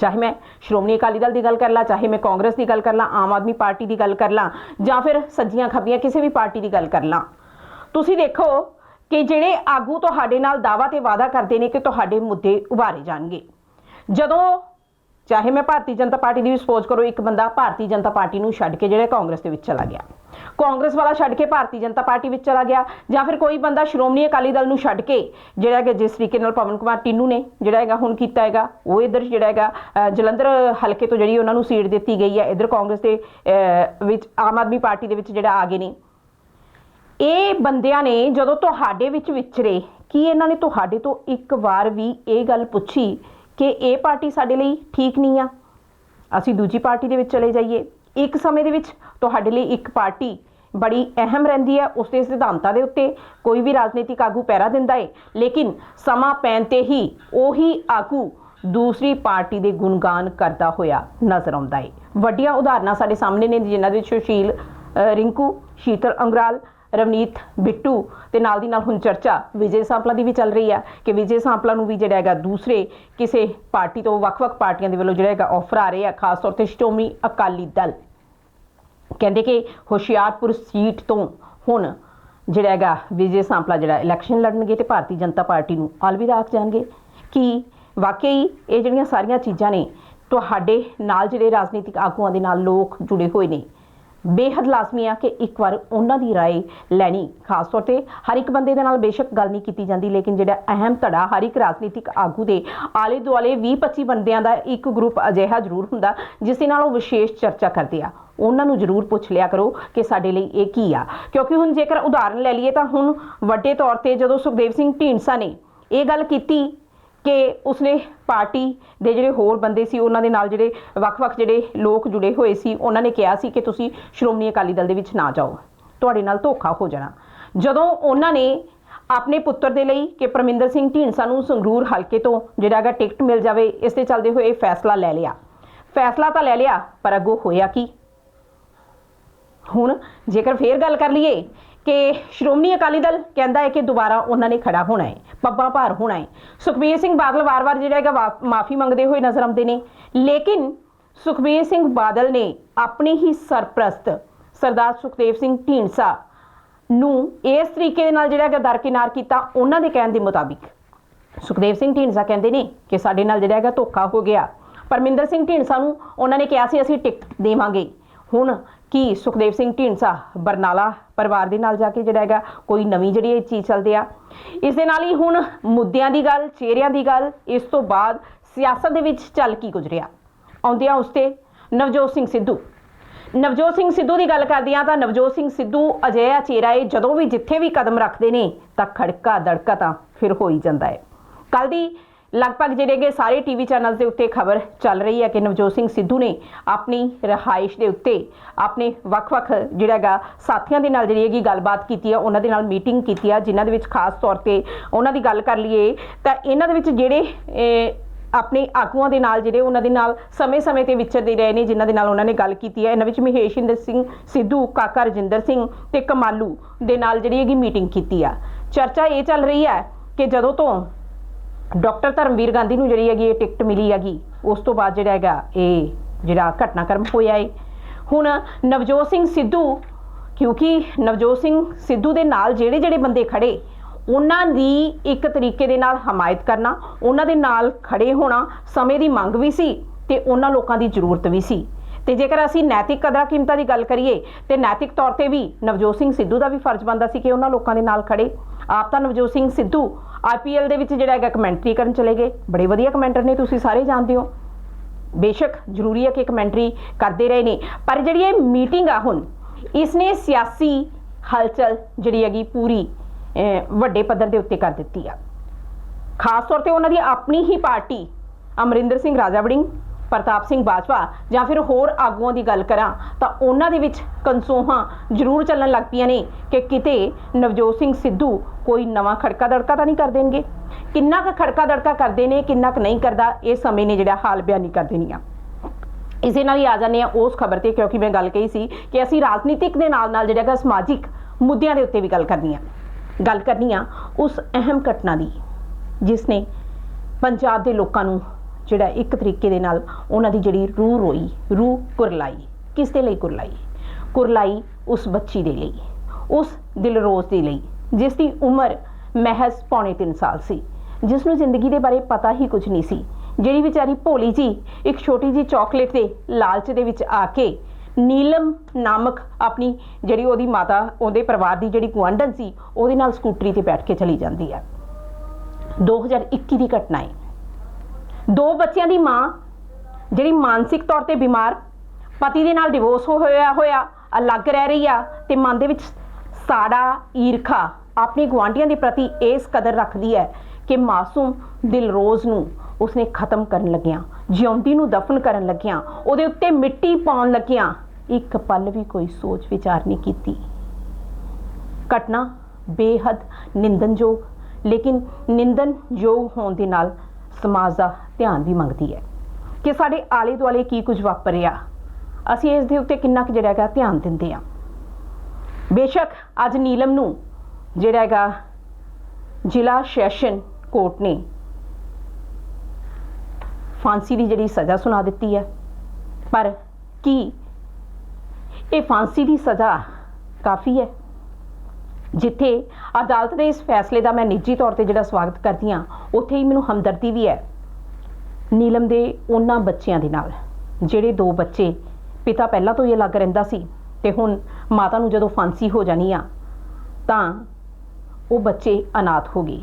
ਚਾਹੇ ਮੈਂ ਸ਼੍ਰੋਮਣੀ ਅਕਾਲੀ ਦਲ ਦੀ ਗੱਲ ਕਰ ਲਾਂ, ਚਾਹੇ ਮੈਂ ਕਾਂਗਰਸ ਦੀ ਗੱਲ ਕਰ ਲਾਂ, ਆਮ ਆਦਮੀ ਪਾਰਟੀ ਦੀ ਗੱਲ ਕਰ ਲਾਂ ਜਾਂ ਫਿਰ ਸੱਜੀਆਂ ਖੱਬੀਆਂ ਕਿਸੇ ਵੀ ਪਾਰਟੀ ਦੀ ਗੱਲ ਕਰ ਲਾਂ। ਤੁਸੀਂ ਦੇਖੋ ਕਿ ਜਿਹੜੇ ਆਗੂ ਤੁਹਾਡੇ ਨਾਲ ਦਾਵਾ ਤੇ ਵਾਅਦਾ ਕਰਦੇ ਨੇ ਕਿ ਤੁਹਾਡੇ ਮੁੱਦੇ ਉਭਾਰੇ ਜਾਣਗੇ। ਜਦੋਂ ਚਾਹੇ ਮੈਂ ਭਾਰਤੀ ਜਨਤਾ ਪਾਰਟੀ ਦੀ ਵੀ ਸਪੋਜ਼ ਕਰੋ, ਇੱਕ ਬੰਦਾ ਭਾਰਤੀ ਜਨਤਾ ਪਾਰਟੀ ਨੂੰ ਛੱਡ ਕੇ ਜਿਹੜਾ ਕਾਂਗਰਸ ਦੇ ਵਿੱਚ ਚਲਾ ਗਿਆ। ਕਾਂਗਰਸ ਵਾਲਾ ਛੱਡ ਕੇ ਭਾਰਤੀ ਜਨਤਾ ਪਾਰਟੀ ਵਿੱਚ ਚਲਾ ਗਿਆ ਜਾਂ ਫਿਰ ਕੋਈ ਬੰਦਾ ਸ਼੍ਰੋਮਣੀ ਅਕਾਲੀ ਦਲ ਨੂੰ ਛੱਡ ਕੇ ਜਿਹੜਾ ਕਿ ਜਿਸ ਤਰੀਕੇ ਨਾਲ ਪਵਨ ਕੁਮਾਰ ਟਿੰਨੂ ਨੇ ਜਿਹੜਾ ਹੈਗਾ ਹੁਣ ਕੀਤਾ ਹੈਗਾ, ਉਹ ਇਧਰ ਜਿਹੜਾ ਹੈਗਾ ਜਲੰਧਰ ਹਲਕੇ ਤੋਂ ਜਿਹੜੀ ਉਹਨਾਂ ਨੂੰ ਸੀਟ ਦਿੱਤੀ ਗਈ ਹੈ, ਇਧਰ ਕਾਂਗਰਸ ਦੇ ਵਿੱਚ ਆਮ ਆਦਮੀ ਪਾਰਟੀ ਦੇ ਵਿੱਚ ਜਿਹੜਾ ਆ ਗਏ ਨੇ। ਇਹ ਬੰਦਿਆਂ ਨੇ ਜਦੋਂ ਤੁਹਾਡੇ ਵਿੱਚ ਵਿਚਰੇ, ਕੀ ਇਹਨਾਂ ਨੇ ਤੁਹਾਡੇ ਤੋਂ ਇੱਕ ਵਾਰ ਵੀ ਇਹ ਗੱਲ ਪੁੱਛੀ ਕਿ ਇਹ ਪਾਰਟੀ ਸਾਡੇ ਲਈ ਠੀਕ ਨਹੀਂ ਆ? ਅਸੀਂ ਦੂਜੀ ਪਾਰਟੀ ਦੇ ਵਿੱਚ ਚਲੇ ਜਾਈਏ। ਇੱਕ ਸਮੇਂ ਦੇ ਵਿੱਚ ਤੁਹਾਡੇ ਲਈ ਇੱਕ ਪਾਰਟੀ ਬੜੀ ਅਹਿਮ ਰਹਿੰਦੀ ਹੈ ਉਸ ਦੇ ਸਿਧਾਂਤਾਂ ਦੇ ਉੱਤੇ। ਕੋਈ ਵੀ ਰਾਜਨੀਤਿਕ ਆਗੂ ਪਹਿਰਾ ਦਿੰਦਾ ਹੈ ਲੇਕਿਨ ਸਮਾਂ ਪੈਣ ਤੇ ਹੀ ਉਹੀ ਆਗੂ ਦੂਸਰੀ ਪਾਰਟੀ ਦੇ ਗੁਣਗਾਨ ਕਰਦਾ ਹੋਇਆ ਨਜ਼ਰ ਆਉਂਦਾ ਹੈ ਵੱਡੀਆਂ ਉਦਾਹਰਨਾਂ ਸਾਡੇ ਸਾਹਮਣੇ ਨੇ ਜਿਨ੍ਹਾਂ ਦੇ ਸੁਸ਼ੀਲ ਰਿੰਕੂ, ਸ਼ੀਤਲ ਅੰਗਰਾਲ ਰਵਨੀਤ, ਬਿੱਟੂ ਤੇ ਨਾਲ ਦੀ ਨਾਲ ਹੁਣ ਚਰਚਾ ਵਿਜੇ ਸਾਂਪਲਾ ਦੀ ਵੀ ਚੱਲ ਰਹੀ ਆ ਕਿ ਵਿਜੇ ਸਾਂਪਲਾ ਨੂੰ ਵੀ ਜਿਹੜਾ ਹੈਗਾ ਦੂਸਰੇ ਕਿਸੇ ਪਾਰਟੀ ਤੋਂ ਵੱਖ-ਵੱਖ ਪਾਰਟੀਆਂ ਦੇ ਵੱਲੋਂ ਜਿਹੜਾ ਹੈਗਾ ਆਫਰ ਆ ਰਹੇ ਆ, ਖਾਸ ਤੌਰ ਤੇ ਸ਼੍ਰੋਮਣੀ ਅਕਾਲੀ ਦਲ। ਕਹਿੰਦੇ ਕਿ ਹੁਸ਼ਿਆਰਪੁਰ ਸੀਟ ਤੋਂ ਹੁਣ ਜਿਹੜਾ ਹੈਗਾ ਵਿਜੇ ਸਾਂਪਲਾ ਜਿਹੜਾ ਇਲੈਕਸ਼ਨ ਲੜਨਗੇ ਤੇ ਭਾਰਤੀ ਜਨਤਾ ਪਾਰਟੀ ਨੂੰ ਅਲਵਿਦਾ ਆਖ ਜਾਣਗੇ। ਕਿ ਵਾਕਈ ਇਹ ਜਿਹੜੀਆਂ ਸਾਰੀਆਂ ਚੀਜ਼ਾਂ ਨੇ, ਤੁਹਾਡੇ ਨਾਲ ਜਿਹੜੇ ਰਾਜਨੀਤਿਕ ਆਗੂਆਂ ਦੇ ਨਾਲ ਲੋਕ ਜੁੜੇ ਹੋਏ ਨੇ ਬੇਹੱਦ ਲਾਜ਼ਮੀ ਆ ਕਿ ਇੱਕ ਵਾਰ ਉਹਨਾਂ ਦੀ رائے ਲੈਣੀ ਖਾਸ ਤੌਰ ਤੇ ਹਰ ਇੱਕ ਬੰਦੇ ਦੇ ਨਾਲ ਬੇਸ਼ੱਕ ਗੱਲ ਨਹੀਂ ਕੀਤੀ ਜਾਂਦੀ ਲੇਕਿਨ ਜਿਹੜਾ ਅਹਿਮ ਧੜਾ ਹਰ ਇੱਕ ਰਾਜਨੀਤਿਕ ਆਗੂ ਦੇ ਆਲੇ ਦੁਆਲੇ 20-25 ਬੰਦਿਆਂ ਦਾ ਇੱਕ ਗਰੁੱਪ ਅਜਿਹਾ ਜ਼ਰੂਰ ਹੁੰਦਾ ਜਿਸ ਦੇ ਨਾਲ ਉਹ ਵਿਸ਼ੇਸ਼ ਚਰਚਾ ਕਰਦੇ ਆ ਉਹਨਾਂ ਨੂੰ ਜ਼ਰੂਰ ਪੁੱਛ ਲਿਆ ਕਰੋ ਕਿ ਸਾਡੇ ਲਈ ਇਹ ਕੀ ਆ ਕਿਉਂਕਿ ਹੁਣ ਜੇਕਰ ਉਦਾਹਰਨ ਲੈ ਲਈਏ ਤਾਂ ਹੁਣ ਵੱਡੇ ਤੌਰ ਤੇ ਜਦੋਂ ਸੁਖਦੇਵ ਸਿੰਘ ਢੀਂਡਸਾ ਨੇ ਇਹ ਗੱਲ ਕੀਤੀ ਕਿ ਉਸਨੇ ਪਾਰਟੀ ਦੇ ਜਿਹੜੇ ਹੋਰ ਬੰਦੇ ਸੀ, ਉਹਨਾਂ ਦੇ ਨਾਲ ਜਿਹੜੇ ਵੱਖ-ਵੱਖ ਜਿਹੜੇ ਲੋਕ ਜੁੜੇ ਹੋਏ ਸੀ, ਉਹਨਾਂ ਨੇ ਕਿਹਾ ਸੀ ਕਿ ਤੁਸੀਂ ਸ਼੍ਰੋਮਣੀ ਅਕਾਲੀ ਦਲ ਦੇ ਵਿੱਚ ਨਾ ਜਾਓ। ਤੁਹਾਡੇ ਨਾਲ ਧੋਖਾ ਹੋ ਜਾਣਾ। ਜਦੋਂ ਉਹਨਾਂ ਨੇ ਆਪਣੇ ਪੁੱਤਰ ਦੇ ਲਈ ਕਿ ਪਰਮਿੰਦਰ ਸਿੰਘ ਢੀਂਡਸਾ ਨੂੰ ਸੰਗਰੂਰ ਹਲਕੇ ਤੋਂ ਜਿਹੜਾ ਹੈਗਾ ਟਿਕਟ ਮਿਲ ਜਾਵੇ, ਇਸ ਤੇ ਚੱਲਦੇ ਹੋਏ ਫੈਸਲਾ ਲੈ ਲਿਆ। ਫੈਸਲਾ ਤਾਂ ਲੈ ਲਿਆ, ਪਰ ਅੱਗੋਂ ਹੋਇਆ ਕੀ? ਹੁਣ ਜੇਕਰ ਫੇਰ ਗੱਲ ਕਰ ਲਈਏ ਕਿ ਸ਼੍ਰੋਮਣੀ ਅਕਾਲੀ ਦਲ ਕਹਿੰਦਾ ਹੈ ਕਿ ਦੁਬਾਰਾ ਉਹਨਾਂ ਨੇ ਖੜਾ ਹੋਣਾ ਹੈ, ਪੱਬਾਂ ਭਾਰ ਹੋਣਾ ਹੈ। ਸੁਖਬੀਰ ਸਿੰਘ ਬਾਦਲ ਵਾਰ-ਵਾਰ ਜਿਹੜਾ ਹੈਗਾ ਮਾਫੀ ਮੰਗਦੇ ਹੋਏ ਨਜ਼ਰ ਆਉਂਦੇ ਨੇ। ਲੇਕਿਨ ਸੁਖਬੀਰ ਸਿੰਘ ਬਾਦਲ ਨੇ ਆਪਣੀ ਹੀ ਸਰਪ੍ਰਸਤ ਸਰਦਾਰ ਸੁਖਦੇਵ ਸਿੰਘ ਢੀਂਡਸਾ ਨੂੰ ਇਸ ਤਰੀਕੇ ਦੇ ਨਾਲ ਜਿਹੜਾ ਹੈਗਾ ਦਰਕਿਨਾਰ ਕੀਤਾ, ਉਹਨਾਂ ਦੇ ਕਹਿਣ ਦੇ ਮੁਤਾਬਿਕ। ਸੁਖਦੇਵ ਸਿੰਘ ਢੀਂਡਸਾ ਕਹਿੰਦੇ ਨੇ ਕਿ ਸਾਡੇ ਨਾਲ ਜਿਹੜਾ ਹੈਗਾ ਧੋਖਾ ਹੋ ਗਿਆ। ਪਰਮਿੰਦਰ ਸਿੰਘ ਢੀਂਡਸਾ ਨੂੰ ਉਹਨਾਂ ਨੇ ਕਿਹਾ ਸੀ, ਅਸੀਂ ਟਿਕਟ ਦੇਵਾਂਗੇ। ਹੁਣ ਕਿ ਸੁਖਦੇਵ ਸਿੰਘ ਢੀਂਡਸਾ ਬਰਨਾਲਾ ਪਰਿਵਾਰ ਦੇ ਨਾਲ ਜਾ ਕੇ ਜਿਹੜਾ ਹੈਗਾ, ਕੋਈ ਨਵੀਂ ਜਿਹੜੀ ਇਹ ਚੀਜ਼ ਚੱਲਦੇ ਆ। ਇਸ ਦੇ ਨਾਲ ਹੀ ਹੁਣ ਮੁੱਦਿਆਂ ਦੀ ਗੱਲ, ਚਿਹਰਿਆਂ ਦੀ ਗੱਲ, ਇਸ ਤੋਂ ਬਾਅਦ ਸਿਆਸਤ ਦੇ ਵਿੱਚ ਚੱਲ ਕੀ ਗੁਜ਼ਰਿਆ? ਆਉਂਦਿਆਂ ਉਸ ਤੇ ਨਵਜੋਤ ਸਿੰਘ ਸਿੱਧੂ। ਨਵਜੋਤ ਸਿੰਘ ਸਿੱਧੂ ਦੀ ਗੱਲ ਕਰਦੀ ਆ ਤਾਂ ਨਵਜੋਤ ਸਿੰਘ ਸਿੱਧੂ ਅਜਿਹਾ ਚਿਹਰਾ ਏ, ਜਦੋਂ ਵੀ ਜਿੱਥੇ ਵੀ ਕਦਮ ਰੱਖਦੇ ਨੇ ਤਾਂ ਖੜਕਾ ਦੜਕਾ ਤਾਂ ਫਿਰ ਹੋ ਹੀ ਜਾਂਦਾ ਹੈ ਕੱਲ ਦੀ ਲਗਭਗ ਜਿਹੜੇ ਕਿ ਸਾਰੇ ਟੀਵੀ ਚੈਨਲਸ ਦੇ ਉੱਤੇ ਖਬਰ ਚੱਲ ਰਹੀ ਹੈ ਕਿ ਨਵਜੋਤ ਸਿੰਘ ਸਿੱਧੂ ਨੇ ਆਪਣੀ ਰਹਾਇਸ਼ ਦੇ ਉੱਤੇ ਆਪਣੇ ਵੱਖ-ਵੱਖ ਜਿਹੜਾ ਹੈਗਾ ਸਾਥੀਆਂ ਦੇ ਨਾਲ ਜਿਹੜੀ ਹੈਗੀ ਗੱਲਬਾਤ ਕੀਤੀ ਹੈ, ਉਹਨਾਂ ਦੇ ਨਾਲ ਮੀਟਿੰਗ ਕੀਤੀ ਹੈ, ਜਿਨ੍ਹਾਂ ਦੇ ਵਿੱਚ ਖਾਸ ਤੌਰ ਤੇ ਉਹਨਾਂ ਦੀ ਗੱਲ ਕਰ ਲਈਏ ਤਾਂ ਇਹਨਾਂ ਦੇ ਵਿੱਚ ਜਿਹੜੇ ਆਪਣੇ ਆਗੂਆਂ ਦੇ ਨਾਲ ਜਿਹੜੇ ਉਹਨਾਂ ਦੇ ਨਾਲ ਸਮੇਂ-ਸਮੇਂ ਤੇ ਵਿਚਰਦੇ ਰਹੇ ਨੇ, ਜਿਨ੍ਹਾਂ ਦੇ ਨਾਲ ਉਹਨਾਂ ਨੇ ਗੱਲ ਕੀਤੀ ਹੈ। ਇਹਨਾਂ ਵਿੱਚ ਮਹੇਸ਼ ਇੰਦਰ ਸਿੰਘ, ਸਿੱਧੂ, ਕਾਕਾ ਰਜਿੰਦਰ ਸਿੰਘ ਤੇ ਕਮਾਲੂ ਦੇ ਨਾਲ ਜਿਹੜੀ ਹੈਗੀ ਮੀਟਿੰਗ ਕੀਤੀ ਆ। ਚਰਚਾ ਇਹ ਚੱਲ ਰਹੀ ਹੈ ਕਿ ਜਦੋਂ ਤੋਂ ਡਾਕਟਰ ਧਰਮਵੀਰ ਗਾਂਧੀ ਨੂੰ ਜਿਹੜੀ ਹੈਗੀ ਇਹ ਟਿਕਟ ਮਿਲੀ ਹੈਗੀ, ਉਸ ਤੋਂ ਬਾਅਦ ਜਿਹੜਾ ਹੈਗਾ ਇਹ ਜਿਹੜਾ ਘਟਨਾਕ੍ਰਮ ਹੋਇਆ ਹੈ ਹੁਣ ਨਵਜੋਤ ਸਿੰਘ ਸਿੱਧੂ, ਕਿਉਂਕਿ ਨਵਜੋਤ ਸਿੰਘ ਸਿੱਧੂ ਦੇ ਨਾਲ ਜਿਹੜੇ ਜਿਹੜੇ ਬੰਦੇ ਖੜੇ, ਉਹਨਾਂ ਦੀ ਇੱਕ ਤਰੀਕੇ ਦੇ ਨਾਲ ਹਮਾਇਤ ਕਰਨਾ, ਉਹਨਾਂ ਦੇ ਨਾਲ ਖੜੇ ਹੋਣਾ ਸਮੇਂ ਦੀ ਮੰਗ ਵੀ ਸੀ ਤੇ ਉਹਨਾਂ ਲੋਕਾਂ ਦੀ ਜ਼ਰੂਰਤ ਵੀ ਸੀ। ਤੇ ਜੇਕਰ ਅਸੀਂ ਨੈਤਿਕ ਕਦਰਾਂ ਕੀਮਤਾਂ ਦੀ ਗੱਲ ਕਰੀਏ, ਤੇ ਨੈਤਿਕ ਤੌਰ ਤੇ ਵੀ ਨਵਜੋਤ ਸਿੰਘ ਸਿੱਧੂ ਦਾ ਵੀ ਫਰਜ਼ ਬਣਦਾ ਸੀ ਕਿ ਉਹਨਾਂ ਲੋਕਾਂ ਦੇ ਨਾਲ ਖੜੇ। ਆਪ ਤਾਂ ਨਵਜੋਤ ਸਿੰਘ ਸਿੱਧੂ ਆਈਪੀਐਲ ਦੇ ਵਿੱਚ ਜਿਹੜਾ ਹੈਗਾ ਕਮੈਂਟਰੀ ਕਰਨ ਚਲੇ ਗਏ। ਬੜੇ ਵਧੀਆ ਕਮੈਂਟਰ ਨੇ, ਤੁਸੀਂ ਸਾਰੇ ਜਾਣਦੇ ਹੋ। ਬੇਸ਼ੱਕ ਜ਼ਰੂਰੀ ਹੈ ਕਿ ਕਮੈਂਟਰੀ ਕਰਦੇ ਰਹੇ ਨੇ। ਪਰ ਜਿਹੜੀ ਇਹ ਮੀਟਿੰਗ ਆ ਹੁਣ ਇਸ ਨੇ ਸਿਆਸੀ ਹਲਚਲ ਜਿਹੜੀ ਹੈਗੀ ਪੂਰੀ ਵੱਡੇ ਪੱਧਰ ਦੇ ਉੱਤੇ ਕਰ ਦਿੱਤੀ ਆ। ਖਾਸ ਤੌਰ ਤੇ ਉਹਨਾਂ ਦੀ ਆਪਣੀ ਹੀ ਪਾਰਟੀ, ਅਮਰਿੰਦਰ ਸਿੰਘ ਰਾਜਾ ਵੜਿੰਗ ਪ੍ਰਤਾਪ ਸਿੰਘ ਬਾਜਵਾ ਜਾਂ ਫਿਰ ਹੋਰ ਆਗੂਆਂ ਦੀ ਗੱਲ ਕਰਾਂ ਤਾਂ ਉਹਨਾਂ ਦੇ ਵਿੱਚ ਕੰਸੋਹਾਂ ਜ਼ਰੂਰ ਚੱਲਣ ਲੱਗ ਪਈਆਂ ਨੇ ਕਿ ਕਿਤੇ ਨਵਜੋਤ ਸਿੰਘ ਸਿੱਧੂ ਕੋਈ ਨਵਾਂ ਖੜਕਾ ਦੜਕਾ ਤਾਂ ਨਹੀਂ ਕਰ ਦੇਣਗੇ। ਕਿੰਨਾ ਕੁ ਖੜਕਾ ਦੜਕਾ ਕਰਦੇ ਨੇ, ਕਿੰਨਾ ਕੁ ਨਹੀਂ ਕਰਦਾ, ਇਹ ਸਮੇਂ ਨੇ ਜਿਹੜਾ ਹਾਲ ਬਿਆਨੀ ਕਰ ਦੇਣੀ ਆ। ਇਸੇ ਨਾਲ ਹੀ ਆ ਜਾਂਦੇ ਆ ਉਸ ਖਬਰ ਤੇ, ਕਿਉਂਕਿ ਮੈਂ ਗੱਲ ਕਹੀ ਸੀ ਕਿ ਅਸੀਂ ਰਾਜਨੀਤਿਕ ਦੇ ਨਾਲ ਨਾਲ ਜਿਹੜਾ ਹੈਗਾ ਸਮਾਜਿਕ ਮੁੱਦਿਆਂ ਦੇ ਉੱਤੇ ਵੀ ਗੱਲ ਕਰਨੀ ਆ। ਗੱਲ ਕਰਨੀ ਆ ਉਸ ਅਹਿਮ ਘਟਨਾ ਦੀ, ਜਿਸ ਨੇ ਪੰਜਾਬ ਦੇ ਲੋਕਾਂ ਨੂੰ ਜਿਹੜਾ ਇੱਕ ਤਰੀਕੇ ਦੇ ਨਾਲ ਉਹਨਾਂ ਦੀ ਜਿਹੜੀ ਰੂਹ ਰੋਈ, ਰੂਹ ਕੁਰਲਾਈ। ਕਿਸ ਦੇ ਲਈ ਕੁਰਲਾਈ? ਕੁਰਲਾਈ ਉਸ ਬੱਚੀ ਦੇ ਲਈ, ਉਸ ਦਿਲਰੋਜ਼ ਦੇ ਲਈ, ਜਿਸ ਦੀ ਉਮਰ ਮਹਿਜ਼ ਪੌਣੇ 3 ਸਾਲ ਸੀ, ਜਿਸ ਨੂੰ ਜ਼ਿੰਦਗੀ ਦੇ ਬਾਰੇ ਪਤਾ ਹੀ ਕੁਝ ਨਹੀਂ ਸੀ, ਜਿਹੜੀ ਵਿਚਾਰੀ ਭੋਲੀ ਜੀ, ਇੱਕ ਛੋਟੀ ਜੀ ਚਾਕਲੇਟ ਦੇ ਲਾਲਚ ਦੇ ਵਿੱਚ ਆ ਕੇ ਨੀਲਮ ਨਾਮਕ ਆਪਣੀ ਜਿਹੜੀ ਉਹਦੀ ਮਾਤਾ, ਉਹਦੇ ਪਰਿਵਾਰ ਦੀ ਜਿਹੜੀ ਗੁਆਂਢਣ ਸੀ, ਉਹਦੇ ਨਾਲ ਸਕੂਟਰੀ ਤੇ ਬੈਠ ਕੇ ਚਲੀ ਜਾਂਦੀ ਹੈ। 2021 ਦੀ ਘਟਨਾ ਹੈ। ਦੋ ਬੱਚਿਆਂ ਦੀ ਮਾਂ, ਜਿਹੜੀ ਮਾਨਸਿਕ ਤੌਰ ਤੇ ਬਿਮਾਰ, ਪਤੀ ਦੇ ਨਾਲ ਡਿਵੋਰਸ ਹੋਇਆ ਹੋਇਆ, ਅਲੱਗ ਰਹਿ ਰਹੀ ਆ ਤੇ ਮਨ ਦੇ ਵਿੱਚ ਸਾੜਾ ਈਰਖਾ ਆਪਣੇ ਗੁਆਂਢੀਆਂ ਦੇ ਪ੍ਰਤੀ ਇਸ ਕਦਰ ਰੱਖਦੀ ਹੈ ਕਿ ਮਾਸੂਮ ਦਿਲਰੋਜ਼ ਨੂੰ ਉਸਨੇ ਖਤਮ ਕਰਨ ਲੱਗਿਆ, ਜਿਉਂਦੀ ਨੂੰ ਦਫਨ ਕਰਨ ਲੱਗਿਆ, ਉਹਦੇ ਉੱਤੇ ਮਿੱਟੀ ਪਾਉਣ ਲੱਗਿਆ, ਇੱਕ ਪਲ ਵੀ ਕੋਈ ਸੋਚ ਵਿਚਾਰ ਨਹੀਂ ਕੀਤੀ। ਘਟਨਾ ਬੇਹੱਦ ਨਿੰਦਨਯੋਗ, ਲੇਕਿਨ ਨਿੰਦਨਯੋਗ ਹੋਣ ਦੇ ਨਾਲ ਸਮਾਜ ਦਾ ਧਿਆਨ ਵੀ ਮੰਗਦੀ ਹੈ ਕਿ ਸਾਡੇ ਆਲੇ ਦੁਆਲੇ ਕੀ ਕੁਝ ਵਾਪਰਿਆ। ਅਸੀਂ ਇਸ ਦੇ ਉੱਤੇ ਕਿੰਨਾ ਕੁ ਜਿਹੜਾ ਹੈਗਾ ਧਿਆਨ ਦਿੰਦੇ ਆ ਬੇਸ਼ੱਕ ਅੱਜ ਨੀਲਮ ਨੂੰ ਜਿਹੜਾ ਹੈਗਾ ਜ਼ਿਲ੍ਹਾ ਸੈਸ਼ਨ ਕੋਰਟ ਨੇ ਫਾਂਸੀ ਦੀ ਜਿਹੜੀ ਸਜ਼ਾ ਸੁਣਾ ਦਿੱਤੀ ਹੈ। ਪਰ ਕੀ ਇਹ ਫਾਂਸੀ ਦੀ ਸਜ਼ਾ ਕਾਫੀ ਹੈ? ਜਿੱਥੇ ਅਦਾਲਤ ਦੇ ਇਸ ਫੈਸਲੇ ਦਾ ਮੈਂ ਨਿੱਜੀ ਤੌਰ ਤੇ ਜਿਹੜਾ ਸਵਾਗਤ ਕਰਦੀ ਹਾਂ, ਉੱਥੇ ਹੀ ਮੈਨੂੰ ਹਮਦਰਦੀ ਵੀ ਹੈ। ਨੀਲਮ ਦੇ ਉਹਨਾਂ ਬੱਚਿਆਂ ਦੇ ਨਾਲ। ਜਿਹੜੇ ਦੋ ਬੱਚੇ ਪਿਤਾ ਪਹਿਲਾਂ ਤੋਂ ਹੀ ਅਲੱਗ ਰਹਿੰਦਾ ਸੀ ਤੇ ਹੁਣ ਮਾਤਾ ਨੂੰ ਜਦੋਂ ਫਾਂਸੀ ਹੋ ਜਾਣੀ ਆ, ਤਾਂ ਉਹ ਬੱਚੇ ਅਨਾਥ ਹੋ ਗਏ।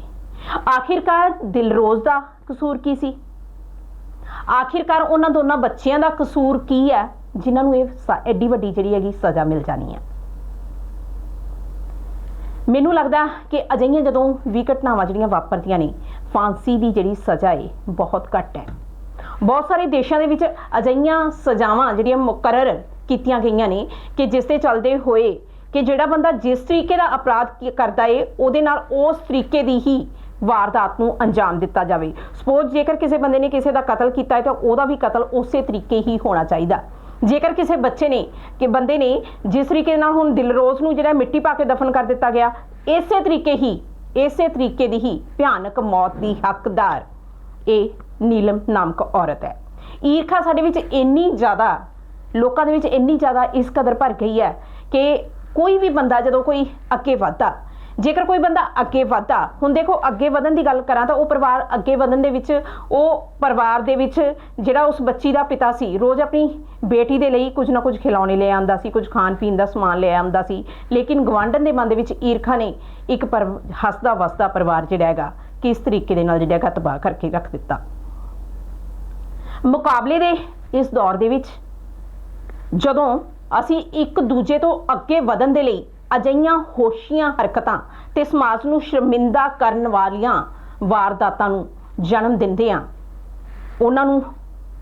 ਆਖਿਰਕਾਰ ਦਿਲਰੋਜ਼ ਦਾ ਕਸੂਰ ਕੀ ਸੀ? ਆਖਿਰਕਾਰ ਉਹਨਾਂ ਦੋਨਾਂ ਬੱਚਿਆਂ ਦਾ ਕਸੂਰ ਕੀ ਹੈ, ਜਿਨ੍ਹਾਂ ਨੂੰ ਇਹ ਸ- ਐਡੀ ਵੱਡੀ ਜਿਹੜੀ ਹੈਗੀ ਸਜ਼ਾ ਮਿਲ ਜਾਣੀ ਹੈ ਮੈਨੂੰ ਲੱਗਦਾ ਕਿ ਅਜਿਹੀਆਂ ਜਦੋਂ ਵੀ ਘਟਨਾਵਾਂ ਜਿਹੜੀਆਂ ਵਾਪਰਦੀਆਂ ਨੇ ਫਾਂਸੀ ਦੀ ਜਿਹੜੀ ਸਜ਼ਾ ਹੈ ਬਹੁਤ ਘੱਟ ਹੈ। ਬਹੁਤ ਸਾਰੇ ਦੇਸ਼ਾਂ ਦੇ ਵਿੱਚ ਅਜਿਹੀਆਂ ਸਜ਼ਾਵਾਂ ਜਿਹੜੀਆਂ ਮੁਕਰਰ ਕੀਤੀਆਂ ਗਈਆਂ ਨੇ ਕਿ ਜਿਸ ਤੇ ਚੱਲਦੇ ਹੋਏ ਕਿ ਜਿਹੜਾ ਬੰਦਾ ਜਿਸ ਤਰੀਕੇ ਦਾ ਅਪਰਾਧ ਕਰਦਾ ਏ, ਉਹਦੇ ਨਾਲ ਉਸ ਤਰੀਕੇ ਦੀ ਹੀ ਵਾਰਦਾਤ ਨੂੰ ਅੰਜਾਮ ਦਿੱਤਾ ਜਾਵੇ। ਸਪੋਜ਼ ਜੇਕਰ ਕਿਸੇ ਬੰਦੇ ਨੇ ਕਿਸੇ ਦਾ ਕਤਲ ਕੀਤਾ ਹੈ ਤਾਂ ਉਹਦਾ ਵੀ ਕਤਲ ਉਸੇ ਤਰੀਕੇ ਹੀ ਹੋਣਾ ਚਾਹੀਦਾ। ਜੇਕਰ ਕਿਸੇ ਬੱਚੇ ਨੇ, ਕਿ ਬੰਦੇ ਨੇ ਜਿਸ ਤਰੀਕੇ ਨਾਲ ਹੁਣ ਦਿਲਰੋਜ਼ ਨੂੰ ਜਿਹੜਾ ਮਿੱਟੀ ਪਾ ਕੇ ਦਫਨ ਕਰ ਦਿੱਤਾ ਗਿਆ, ਇਸੇ ਤਰੀਕੇ ਹੀ ਇਸੇ ਤਰੀਕੇ ਦੀ ਹੀ ਭਿਆਨਕ ਮੌਤ ਦੀ ਹੱਕਦਾਰ ਇਹ ਨੀਲਮ ਨਾਮਕ ਔਰਤ ਹੈ। ਈਰਖਾ ਸਾਡੇ ਵਿੱਚ ਇੰਨੀ ਜ਼ਿਆਦਾ, ਲੋਕਾਂ ਦੇ ਵਿੱਚ ਇੰਨੀ ਜ਼ਿਆਦਾ ਇਸ ਕਦਰ ਭਰ ਗਈ ਹੈ ਕਿ ਕੋਈ ਵੀ ਬੰਦਾ ਜਦੋਂ ਕੋਈ ਅੱਗੇ ਵਧਦਾ ਜੇਕਰ ਕੋਈ ਬੰਦਾ ਅੱਗੇ ਵਧਦਾ, ਹੁਣ ਦੇਖੋ ਅੱਗੇ ਵਧਣ ਦੀ ਗੱਲ ਕਰਾਂ ਤਾਂ ਉਹ ਪਰਿਵਾਰ ਅੱਗੇ ਵਧਣ ਦੇ ਵਿੱਚ, ਉਹ ਪਰਿਵਾਰ ਦੇ ਵਿੱਚ ਜਿਹੜਾ ਉਸ ਬੱਚੀ ਦਾ ਪਿਤਾ ਸੀ, ਰੋਜ਼ ਆਪਣੀ ਬੇਟੀ ਦੇ ਲਈ ਕੁਝ ਨਾ ਕੁਝ ਖਿਲੌਣੇ ਲੈ ਆਉਂਦਾ ਸੀ, ਕੁਝ ਖਾਣ ਪੀਣ ਦਾ ਸਮਾਨ ਲੈ ਆਉਂਦਾ ਸੀ, ਲੇਕਿਨ ਗਵਾਂਢਣ ਦੇ ਮਨ ਦੇ ਵਿੱਚ ਈਰਖਾ ਨੇ ਇੱਕ ਪਰ ਹੱਸਦਾ ਵਸਦਾ ਪਰਿਵਾਰ ਜਿਹੜਾ ਹੈਗਾ, ਕਿਸ ਤਰੀਕੇ ਦੇ ਨਾਲ ਜਿਹੜਾ ਹੈਗਾ ਤਬਾਹ ਕਰਕੇ ਰੱਖ ਦਿੱਤਾ। ਮੁਕਾਬਲੇ ਦੇ ਇਸ ਦੌਰ ਦੇ ਵਿੱਚ ਜਦੋਂ ਅਸੀਂ ਇੱਕ ਦੂਜੇ ਤੋਂ ਅੱਗੇ ਵਧਣ ਦੇ ਲਈ ਅਜਈਆਂ ਹੋਸ਼ੀਆਂ ਹਰਕਤਾਂ ਤੇ ਸਮਾਜ ਨੂੰ ਸ਼ਰਮਿੰਦਾ ਕਰਨ ਵਾਲੀਆਂ ਵਾਰਦਾਤਾਂ ਨੂੰ ਜਨਮ ਦਿੰਦੇ ਆ ਉਹਨਾਂ ਨੂੰ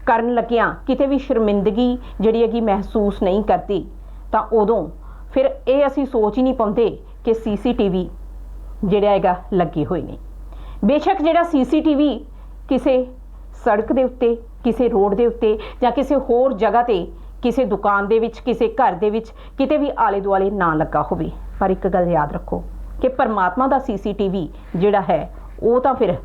ਕਰਨ ਲੱਗਿਆਂ ਕਿਤੇ ਵੀ ਸ਼ਰਮਿੰਦਗੀ ਜਿਹੜੀ ਹੈਗੀ ਮਹਿਸੂਸ ਨਹੀਂ ਕਰਦੀ, ਤਾਂ ਉਦੋਂ ਫਿਰ ਇਹ ਅਸੀਂ ਸੋਚ ਹੀ ਨਹੀਂ ਪਾਉਂਦੇ ਕਿ ਸੀਸੀਟੀਵੀ ਜਿਹੜਾ ਹੈਗਾ ਲੱਗੇ ਹੋਏ ਨੇ। ਬੇਸ਼ੱਕ ਜਿਹੜਾ ਸੀਸੀਟੀਵੀ ਕਿਸੇ ਸੜਕ ਦੇ ਉੱਤੇ, ਕਿਸੇ ਰੋਡ ਦੇ ਉੱਤੇ ਜਾਂ ਕਿਸੇ ਹੋਰ ਜਗ੍ਹਾ ਤੇ ਕਿਸੇ ਦੁਕਾਨ ਦੇ ਵਿੱਚ, ਕਿਸੇ ਘਰ ਦੇ ਵਿੱਚ, ਕਿਤੇ ਵੀ ਆਲੇ ਦੁਆਲੇ ਨਾ ਲੱਗਾ ਹੋਵੇ। ਪਰ ਇੱਕ ਗੱਲ ਯਾਦ ਰੱਖੋ ਕਿ ਪਰਮਾਤਮਾ ਦਾ ਸੀਸੀਟੀਵੀ ਜਿਹੜਾ ਹੈ, ਉਹ ਤਾਂ ਫਿਰ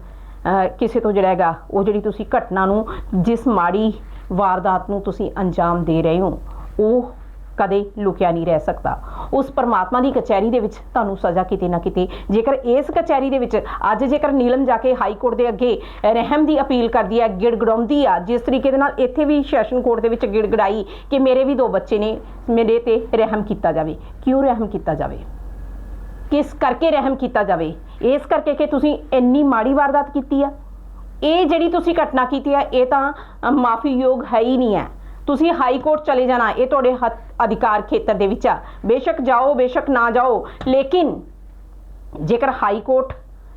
ਕਿਸੇ ਤੋਂ ਜਿਹੜਾ ਹੈਗਾ, ਉਹ ਜਿਹੜੀ ਤੁਸੀਂ ਘਟਨਾ ਨੂੰ, ਜਿਸ ਮਾੜੀ ਵਾਰਦਾਤ ਨੂੰ ਤੁਸੀਂ ਅੰਜਾਮ ਦੇ ਰਹੇ ਹੋ, ਉਹ ਕਦੇ ਲੁਕਿਆ ਨਹੀਂ ਰਹਿ ਸਕਦਾ। ਉਸ ਪਰਮਾਤਮਾ ਦੀ ਕਚਹਿਰੀ ਦੇ ਵਿੱਚ ਤੁਹਾਨੂੰ ਸਜ਼ਾ ਕਿਤੇ ਨਾ ਕਿਤੇ, ਜੇਕਰ ਇਸ ਕਚਹਿਰੀ ਦੇ ਵਿੱਚ, ਅੱਜ ਜੇਕਰ ਨੀਲਮ ਜਾ ਕੇ ਹਾਈ ਕੋਰਟ ਦੇ ਅੱਗੇ ਰਹਿਮ ਦੀ ਅਪੀਲ ਕਰਦੀ ਹੈ, ਗਿੜਗੜਾਉਂਦੀ ਆ, ਜਿਸ ਤਰੀਕੇ ਦੇ ਨਾਲ ਇੱਥੇ ਵੀ ਸੈਸ਼ਨ ਕੋਰਟ ਦੇ ਵਿੱਚ ਗਿੜਗੜਾਈ ਕਿ ਮੇਰੇ ਵੀ ਦੋ ਬੱਚੇ ਨੇ, ਮੇਰੇ ਤੇ ਰਹਿਮ ਕੀਤਾ ਜਾਵੇ। ਕਿਉਂ ਰਹਿਮ ਕੀਤਾ ਜਾਵੇ? ਕਿਸ ਕਰਕੇ ਰਹਿਮ ਕੀਤਾ ਜਾਵੇ? ਇਸ ਕਰਕੇ ਕਿ ਤੁਸੀਂ ਇੰਨੀ ਮਾੜੀ ਵਾਰਦਾਤ ਕੀਤੀ ਆ? ਇਹ ਜਿਹੜੀ ਤੁਸੀਂ ਘਟਨਾ ਕੀਤੀ ਆ, ਇਹ ਤਾਂ ਮਾਫੀਯੋਗ ਹੈ ਹੀ ਨਹੀਂ ਹੈ। ਤੁਸੀਂ ਹਾਈ ਕੋਰਟ ਚਲੇ ਜਾਣਾ, ਇਹ ਤੁਹਾਡੇ ਹੱਥ ਅਧਿਕਾਰ ਖੇਤਰ ਦੇ ਵਿੱਚ ਆ। ਬੇਸ਼ੱਕ ਜਾਓ, ਬੇਸ਼ੱਕ ਨਾ ਜਾਓ, ਲੇਕਿਨ ਜੇਕਰ ਹਾਈ ਕੋਰਟ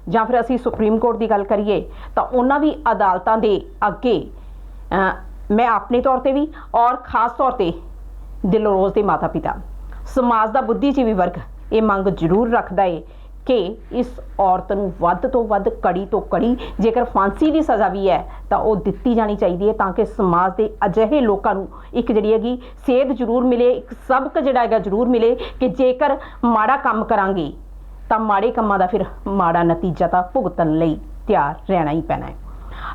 ਜਾਂ ਫਿਰ ਅਸੀਂ ਸੁਪਰੀਮ ਕੋਰਟ ਦੀ ਗੱਲ ਕਰੀਏ, ਤਾਂ ਉਹਨਾਂ ਵੀ ਅਦਾਲਤਾਂ ਦੇ ਅੱਗੇ ਮੈਂ ਆਪਣੇ ਤੌਰ ਤੇ ਵੀ ਔਰ ਖਾਸ ਤੌਰ ਤੇ ਦਿਲਰੋਜ਼ ਦੇ ਮਾਤਾ ਪਿਤਾ ਸਮਾਜ ਦਾ ਬੁੱਧੀਜੀਵੀ ਵਰਗ, ਇਹ ਮੰਗ ਜ਼ਰੂਰ ਰੱਖਦਾ ਏ ਕਿ ਇਸ ਔਰਤ ਨੂੰ ਵੱਧ ਤੋਂ ਵੱਧ ਕੜੀ ਤੋਂ ਕੜੀ ਜੇਕਰ ਫਾਂਸੀ ਦੀ ਸਜ਼ਾ ਵੀ ਹੈ, ਤਾਂ ਉਹ ਦਿੱਤੀ ਜਾਣੀ ਚਾਹੀਦੀ ਹੈ ਤਾਂ ਕਿ ਸਮਾਜ ਦੇ ਅਜਿਹੇ ਲੋਕਾਂ ਨੂੰ ਇੱਕ ਜਿਹੜੀ ਹੈਗੀ ਸੇਧ ਜ਼ਰੂਰ ਮਿਲੇ, ਇੱਕ ਸਬਕ ਜਿਹੜਾ ਹੈਗਾ ਜ਼ਰੂਰ ਮਿਲੇ ਕਿ ਜੇਕਰ ਮਾੜਾ ਕੰਮ ਕਰਾਂਗੇ, ਤਾਂ ਮਾੜੇ ਕੰਮਾਂ ਦਾ ਫਿਰ ਮਾੜਾ ਨਤੀਜਾ ਤਾਂ ਭੁਗਤਣ ਲਈ ਤਿਆਰ ਰਹਿਣਾ ਹੀ ਪੈਣਾ ਹੈ।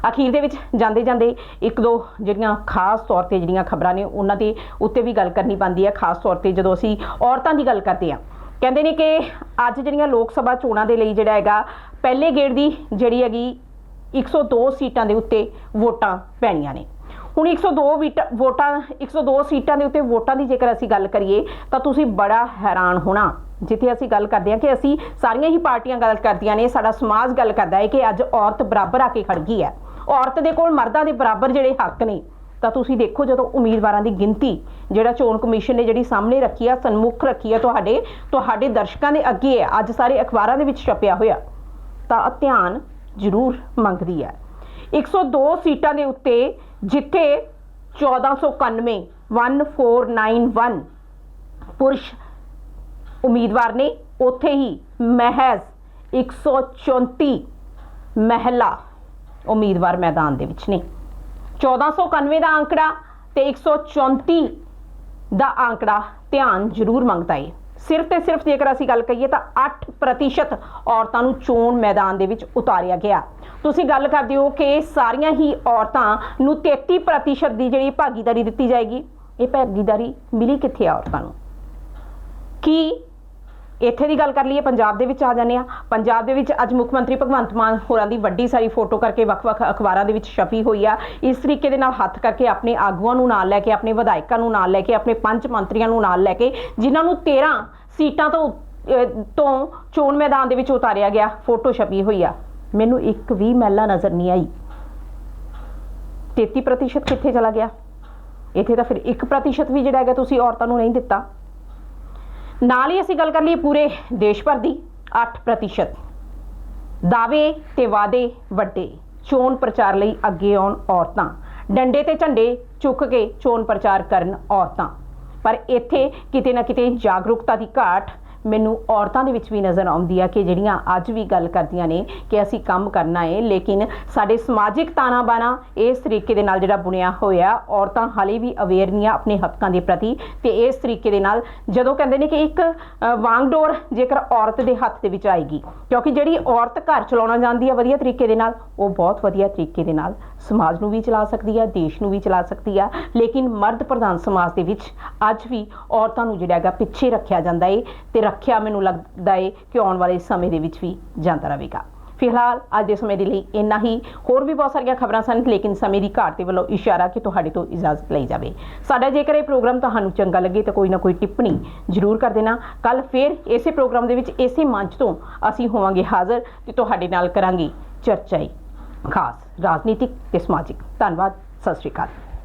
ਅਖੀਰ ਦੇ ਵਿੱਚ ਜਾਂਦੇ ਜਾਂਦੇ ਇੱਕ ਦੋ ਜਿਹੜੀਆਂ ਖਾਸ ਤੌਰ ਤੇ ਜਿਹੜੀਆਂ ਖਬਰਾਂ ਨੇ, ਉਹਨਾਂ ਦੇ ਉੱਤੇ ਵੀ ਗੱਲ ਕਰਨੀ ਪੈਂਦੀ ਹੈ। ਖਾਸ ਤੌਰ ਤੇ ਜਦੋਂ ਅਸੀਂ ਔਰਤਾਂ ਦੀ ਗੱਲ ਕਰਦੇ ਹਾਂ ਕਹਿੰਦੇ ਨੇ ਕਿ ਅੱਜ ਜਿਹੜੀਆਂ ਲੋਕ ਸਭਾ ਚੋਣਾਂ ਦੇ ਲਈ ਜਿਹੜਾ ਹੈਗਾ, ਪਹਿਲੇ ਗੇੜ ਦੀ ਜਿਹੜੀ ਹੈਗੀ 102 ਸੀਟਾਂ ਦੇ ਉੱਤੇ ਵੋਟਾਂ ਪੈਣੀਆਂ ਨੇ। ਹੁਣ 102 ਵੀਟ- ਵੋਟਾਂ 102 ਸੀਟਾਂ ਦੇ ਉੱਤੇ ਵੋਟਾਂ ਦੀ ਜੇਕਰ ਅਸੀਂ ਗੱਲ ਕਰੀਏ, ਤਾਂ ਤੁਸੀਂ ਬੜਾ ਹੈਰਾਨ ਹੋਣਾ। ਜਿੱਥੇ ਅਸੀਂ ਗੱਲ ਕਰਦੇ ਹਾਂ ਕਿ ਅਸੀਂ ਸਾਰੀਆਂ ਹੀ ਪਾਰਟੀਆਂ ਗੱਲ ਕਰਦੀਆਂ ਨੇ, ਸਾਡਾ ਸਮਾਜ ਗੱਲ ਕਰਦਾ ਹੈ ਕਿ ਅੱਜ ਔਰਤ ਬਰਾਬਰ ਆ ਕੇ ਖੜ ਗਈ ਹੈ। ਔਰਤ ਦੇ ਕੋਲ ਮਰਦਾਂ ਦੇ ਬਰਾਬਰ ਜਿਹੜੇ ਹੱਕ ਨੇ ਤਾਂ ਤੁਸੀਂ ਦੇਖੋ ਜਦੋਂ ਉਮੀਦਵਾਰਾਂ ਦੀ ਗਿਣਤੀ, ਜਿਹੜਾ ਚੋਣ ਕਮਿਸ਼ਨ ਨੇ ਜਿਹੜੀ ਸਾਹਮਣੇ ਰੱਖੀ ਆ, ਸਨਮੁਖ ਰੱਖੀ ਆ ਤੁਹਾਡੇ ਤੁਹਾਡੇ ਦਰਸ਼ਕਾਂ ਦੇ ਅੱਗੇ ਹੈ। ਅੱਜ ਸਾਰੇ ਅਖਬਾਰਾਂ ਦੇ ਵਿੱਚ ਛਪਿਆ ਹੋਇਆ। ਤਾਂ ਧਿਆਨ ਜ਼ਰੂਰ ਮੰਗਦੀ ਹੈ। 102 ਸੀਟਾਂ ਦੇ ਉੱਤੇ ਜਿੱਥੇ 1491 1491 ਪੁਰਸ਼ ਉਮੀਦਵਾਰ ਨੇ, ਉੱਥੇ ਹੀ ਮਹਿਜ਼ 134 ਮਹਿਲਾ ਉਮੀਦਵਾਰ ਮੈਦਾਨ ਦੇ ਵਿੱਚ ਨੇ। 1491 ਦਾ ਅੰਕੜਾ ਤੇ 134 ਦਾ ਅੰਕੜਾ ਧਿਆਨ ਜ਼ਰੂਰ ਮੰਗਦਾ ਏ। ਸਿਰਫ ਤੇ ਸਿਰਫ ਜੇਕਰ ਅਸੀਂ ਗੱਲ ਕਰੀਏ ਤਾਂ 8% ਔਰਤਾਂ ਨੂੰ ਚੋਣ ਮੈਦਾਨ ਦੇ ਵਿੱਚ ਉਤਾਰਿਆ ਗਿਆ। ਤੁਸੀਂ ਗੱਲ ਕਰਦੇ ਹੋ ਕਿ ਸਾਰੀਆਂ ਹੀ ਔਰਤਾਂ ਨੂੰ 33% ਦੀ ਜਿਹੜੀ ਭਾਗੀਦਾਰੀ ਦਿੱਤੀ ਜਾਏਗੀ। ਇਹ ਭਾਗੀਦਾਰੀ ਮਿਲੀ ਕਿੱਥੇ ਆ ਔਰਤਾਂ ਨੂੰ? ਕੀ ਇੱਥੇ ਦੀ ਗੱਲ ਕਰ ਲਈਏ, ਪੰਜਾਬ ਦੇ ਵਿੱਚ ਆ ਜਾਂਦੇ ਆ ਪੰਜਾਬ ਦੇ ਵਿੱਚ ਅੱਜ ਮੁੱਖ ਮੰਤਰੀ ਭਗਵੰਤ ਮਾਨ ਹੋਰਾਂ ਦੀ ਵੱਡੀ ਸਾਰੀ ਫੋਟੋ ਕਰਕੇ ਵੱਖ-ਵੱਖ ਅਖਬਾਰਾਂ ਦੇ ਵਿੱਚ ਛਪੀ ਹੋਈ ਆ। ਇਸ ਤਰੀਕੇ ਦੇ ਨਾਲ ਹੱਥ ਕਰਕੇ ਆਪਣੇ ਆਗੂਆਂ ਨੂੰ ਨਾਲ ਲੈ ਕੇ, ਆਪਣੇ ਵਿਧਾਇਕਾਂ ਨੂੰ ਨਾਲ ਲੈ ਕੇ, ਆਪਣੇ ਪੰਜ ਮੰਤਰੀਆਂ ਨੂੰ ਨਾਲ ਲੈ ਕੇ, ਜਿਨ੍ਹਾਂ ਨੂੰ 13 ਸੀਟਾਂ ਤੋਂ ਤੋਂ ਚੋਣ ਮੈਦਾਨ ਦੇ ਵਿੱਚ ਉਤਾਰਿਆ ਗਿਆ, ਫੋਟੋ ਛਪੀ ਹੋਈ ਆ। ਮੈਨੂੰ ਇੱਕ ਵੀ ਮਹਿਲਾ ਨਜ਼ਰ ਨਹੀਂ ਆਈ। 33% ਕਿੱਥੇ ਚਲਾ ਗਿਆ? ਇੱਥੇ ਤਾਂ ਫਿਰ 1% ਵੀ ਜਿਹੜਾ ਹੈਗਾ ਤੁਸੀਂ ਔਰਤਾਂ ਨੂੰ ਨਹੀਂ ਦਿੱਤਾ। ਨਾਲ ਹੀ ਅਸੀਂ ਗੱਲ ਕਰ ਲਈਏ ਪੂਰੇ ਦੇਸ਼ ਭਰ ਦੀ 8% ਦਾਅਵੇ ਤੇ ਵਾਅਦੇ ਵੱਡੇ, ਚੋਣ ਪ੍ਰਚਾਰ ਲਈ ਅੱਗੇ ਆਉਣ ਔਰਤਾਂ। ਡੰਡੇ ਤੇ ਝੰਡੇ ਚੁੱਕ ਕੇ ਚੋਣ ਪ੍ਰਚਾਰ ਕਰਨ ਔਰਤਾਂ। ਪਰ ਇੱਥੇ ਕਿਤੇ ਨਾ ਕਿਤੇ ਜਾਗਰੂਕਤਾ ਦੀ ਘਾਟ ਮੈਨੂੰ ਔਰਤਾਂ ਦੇ ਵਿੱਚ ਵੀ ਨਜ਼ਰ ਆਉਂਦੀ ਆ ਕਿ ਜਿਹੜੀਆਂ ਅੱਜ ਵੀ ਗੱਲ ਕਰਦੀਆਂ ਨੇ ਕਿ ਅਸੀਂ ਕੰਮ ਕਰਨਾ ਹੈ ਲੇਕਿਨ ਸਾਡੇ ਸਮਾਜਿਕ ਤਾਣਾ ਬਾਣਾ ਇਸ ਤਰੀਕੇ ਦੇ ਨਾਲ ਜਿਹੜਾ ਬੁਣਿਆ ਹੋਇਆ, ਔਰਤਾਂ ਹਾਲੇ ਵੀ ਅਵੇਅਰ ਨਹੀਂ ਆ ਆਪਣੇ ਹੱਕਾਂ ਦੇ ਪ੍ਰਤੀ ਤੇ ਇਸ ਤਰੀਕੇ ਦੇ ਨਾਲ ਜਦੋਂ ਕਹਿੰਦੇ ਨੇ ਕਿ ਇੱਕ ਵਾਂਗਡੋਰ ਜੇਕਰ ਔਰਤ ਦੇ ਹੱਥ ਦੇ ਵਿੱਚ ਆਏਗੀ, ਕਿਉਂਕਿ ਜਿਹੜੀ ਔਰਤ ਘਰ ਚਲਾਉਣਾ ਜਾਂਦੀ ਆ ਵਧੀਆ ਤਰੀਕੇ ਦੇ ਨਾਲ, ਉਹ ਬਹੁਤ ਵਧੀਆ ਤਰੀਕੇ ਦੇ ਨਾਲ ਸਮਾਜ ਨੂੰ ਵੀ ਚਲਾ ਸਕਦੀ ਆ, ਦੇਸ਼ ਨੂੰ ਵੀ ਚਲਾ ਸਕਦੀ ਆ, ਲੇਕਿਨ ਮਰਦ ਪ੍ਰਧਾਨ ਸਮਾਜ ਦੇ ਵਿੱਚ ਅੱਜ ਵੀ ਔਰਤਾਂ ਨੂੰ ਜਿਹੜਾ ਹੈਗਾ ਪਿੱਛੇ ਰੱਖਿਆ ਜਾਂਦਾ ਏ ਤੇ ਰੱਖਿਆ ਮੈਨੂੰ ਲੱਗਦਾ ਏ ਕਿ ਆਉਣ ਵਾਲੇ ਸਮੇਂ ਦੇ ਵਿੱਚ ਵੀ ਜਾਂਦਾ ਰਹੇਗਾ। ਫਿਲਹਾਲ ਅੱਜ ਦੇ ਸਮੇਂ ਦੇ ਲਈ ਇੰਨਾ ਹੀ। ਹੋਰ ਵੀ ਬਹੁਤ ਸਾਰੀਆਂ ਖਬਰਾਂ ਸਨ, ਲੇਕਿਨ ਸਮੇਂ ਦੀ ਘਾਟ ਦੇ ਵੱਲੋਂ ਇਸ਼ਾਰਾ ਕਿ ਤੁਹਾਡੇ ਤੋਂ ਇਜਾਜ਼ਤ ਲਈ ਜਾਵੇ। ਸਾਡਾ ਜੇਕਰ ਇਹ ਪ੍ਰੋਗਰਾਮ ਤੁਹਾਨੂੰ ਚੰਗਾ ਲੱਗੇ ਤਾਂ ਕੋਈ ਨਾ ਕੋਈ ਟਿੱਪਣੀ ਜ਼ਰੂਰ ਕਰ ਦੇਣਾ। ਕੱਲ ਫੇਰ ਇਸੇ ਪ੍ਰੋਗਰਾਮ ਦੇ ਵਿੱਚ ਇਸੇ ਮੰਚ ਤੋਂ ਅਸੀਂ ਹੋਵਾਂਗੇ ਹਾਜ਼ਰ ਤੇ ਤੁਹਾਡੇ ਨਾਲ ਕਰਾਂਗੇ ਚਰਚਾ ਹੀ ਖਾਸ ਰਾਜਨੀਤਿਕ ਤੇ ਸਮਾਜਿਕ। ਧੰਨਵਾਦ। ਸਤਿ ਸ਼੍ਰੀ ਅਕਾਲ।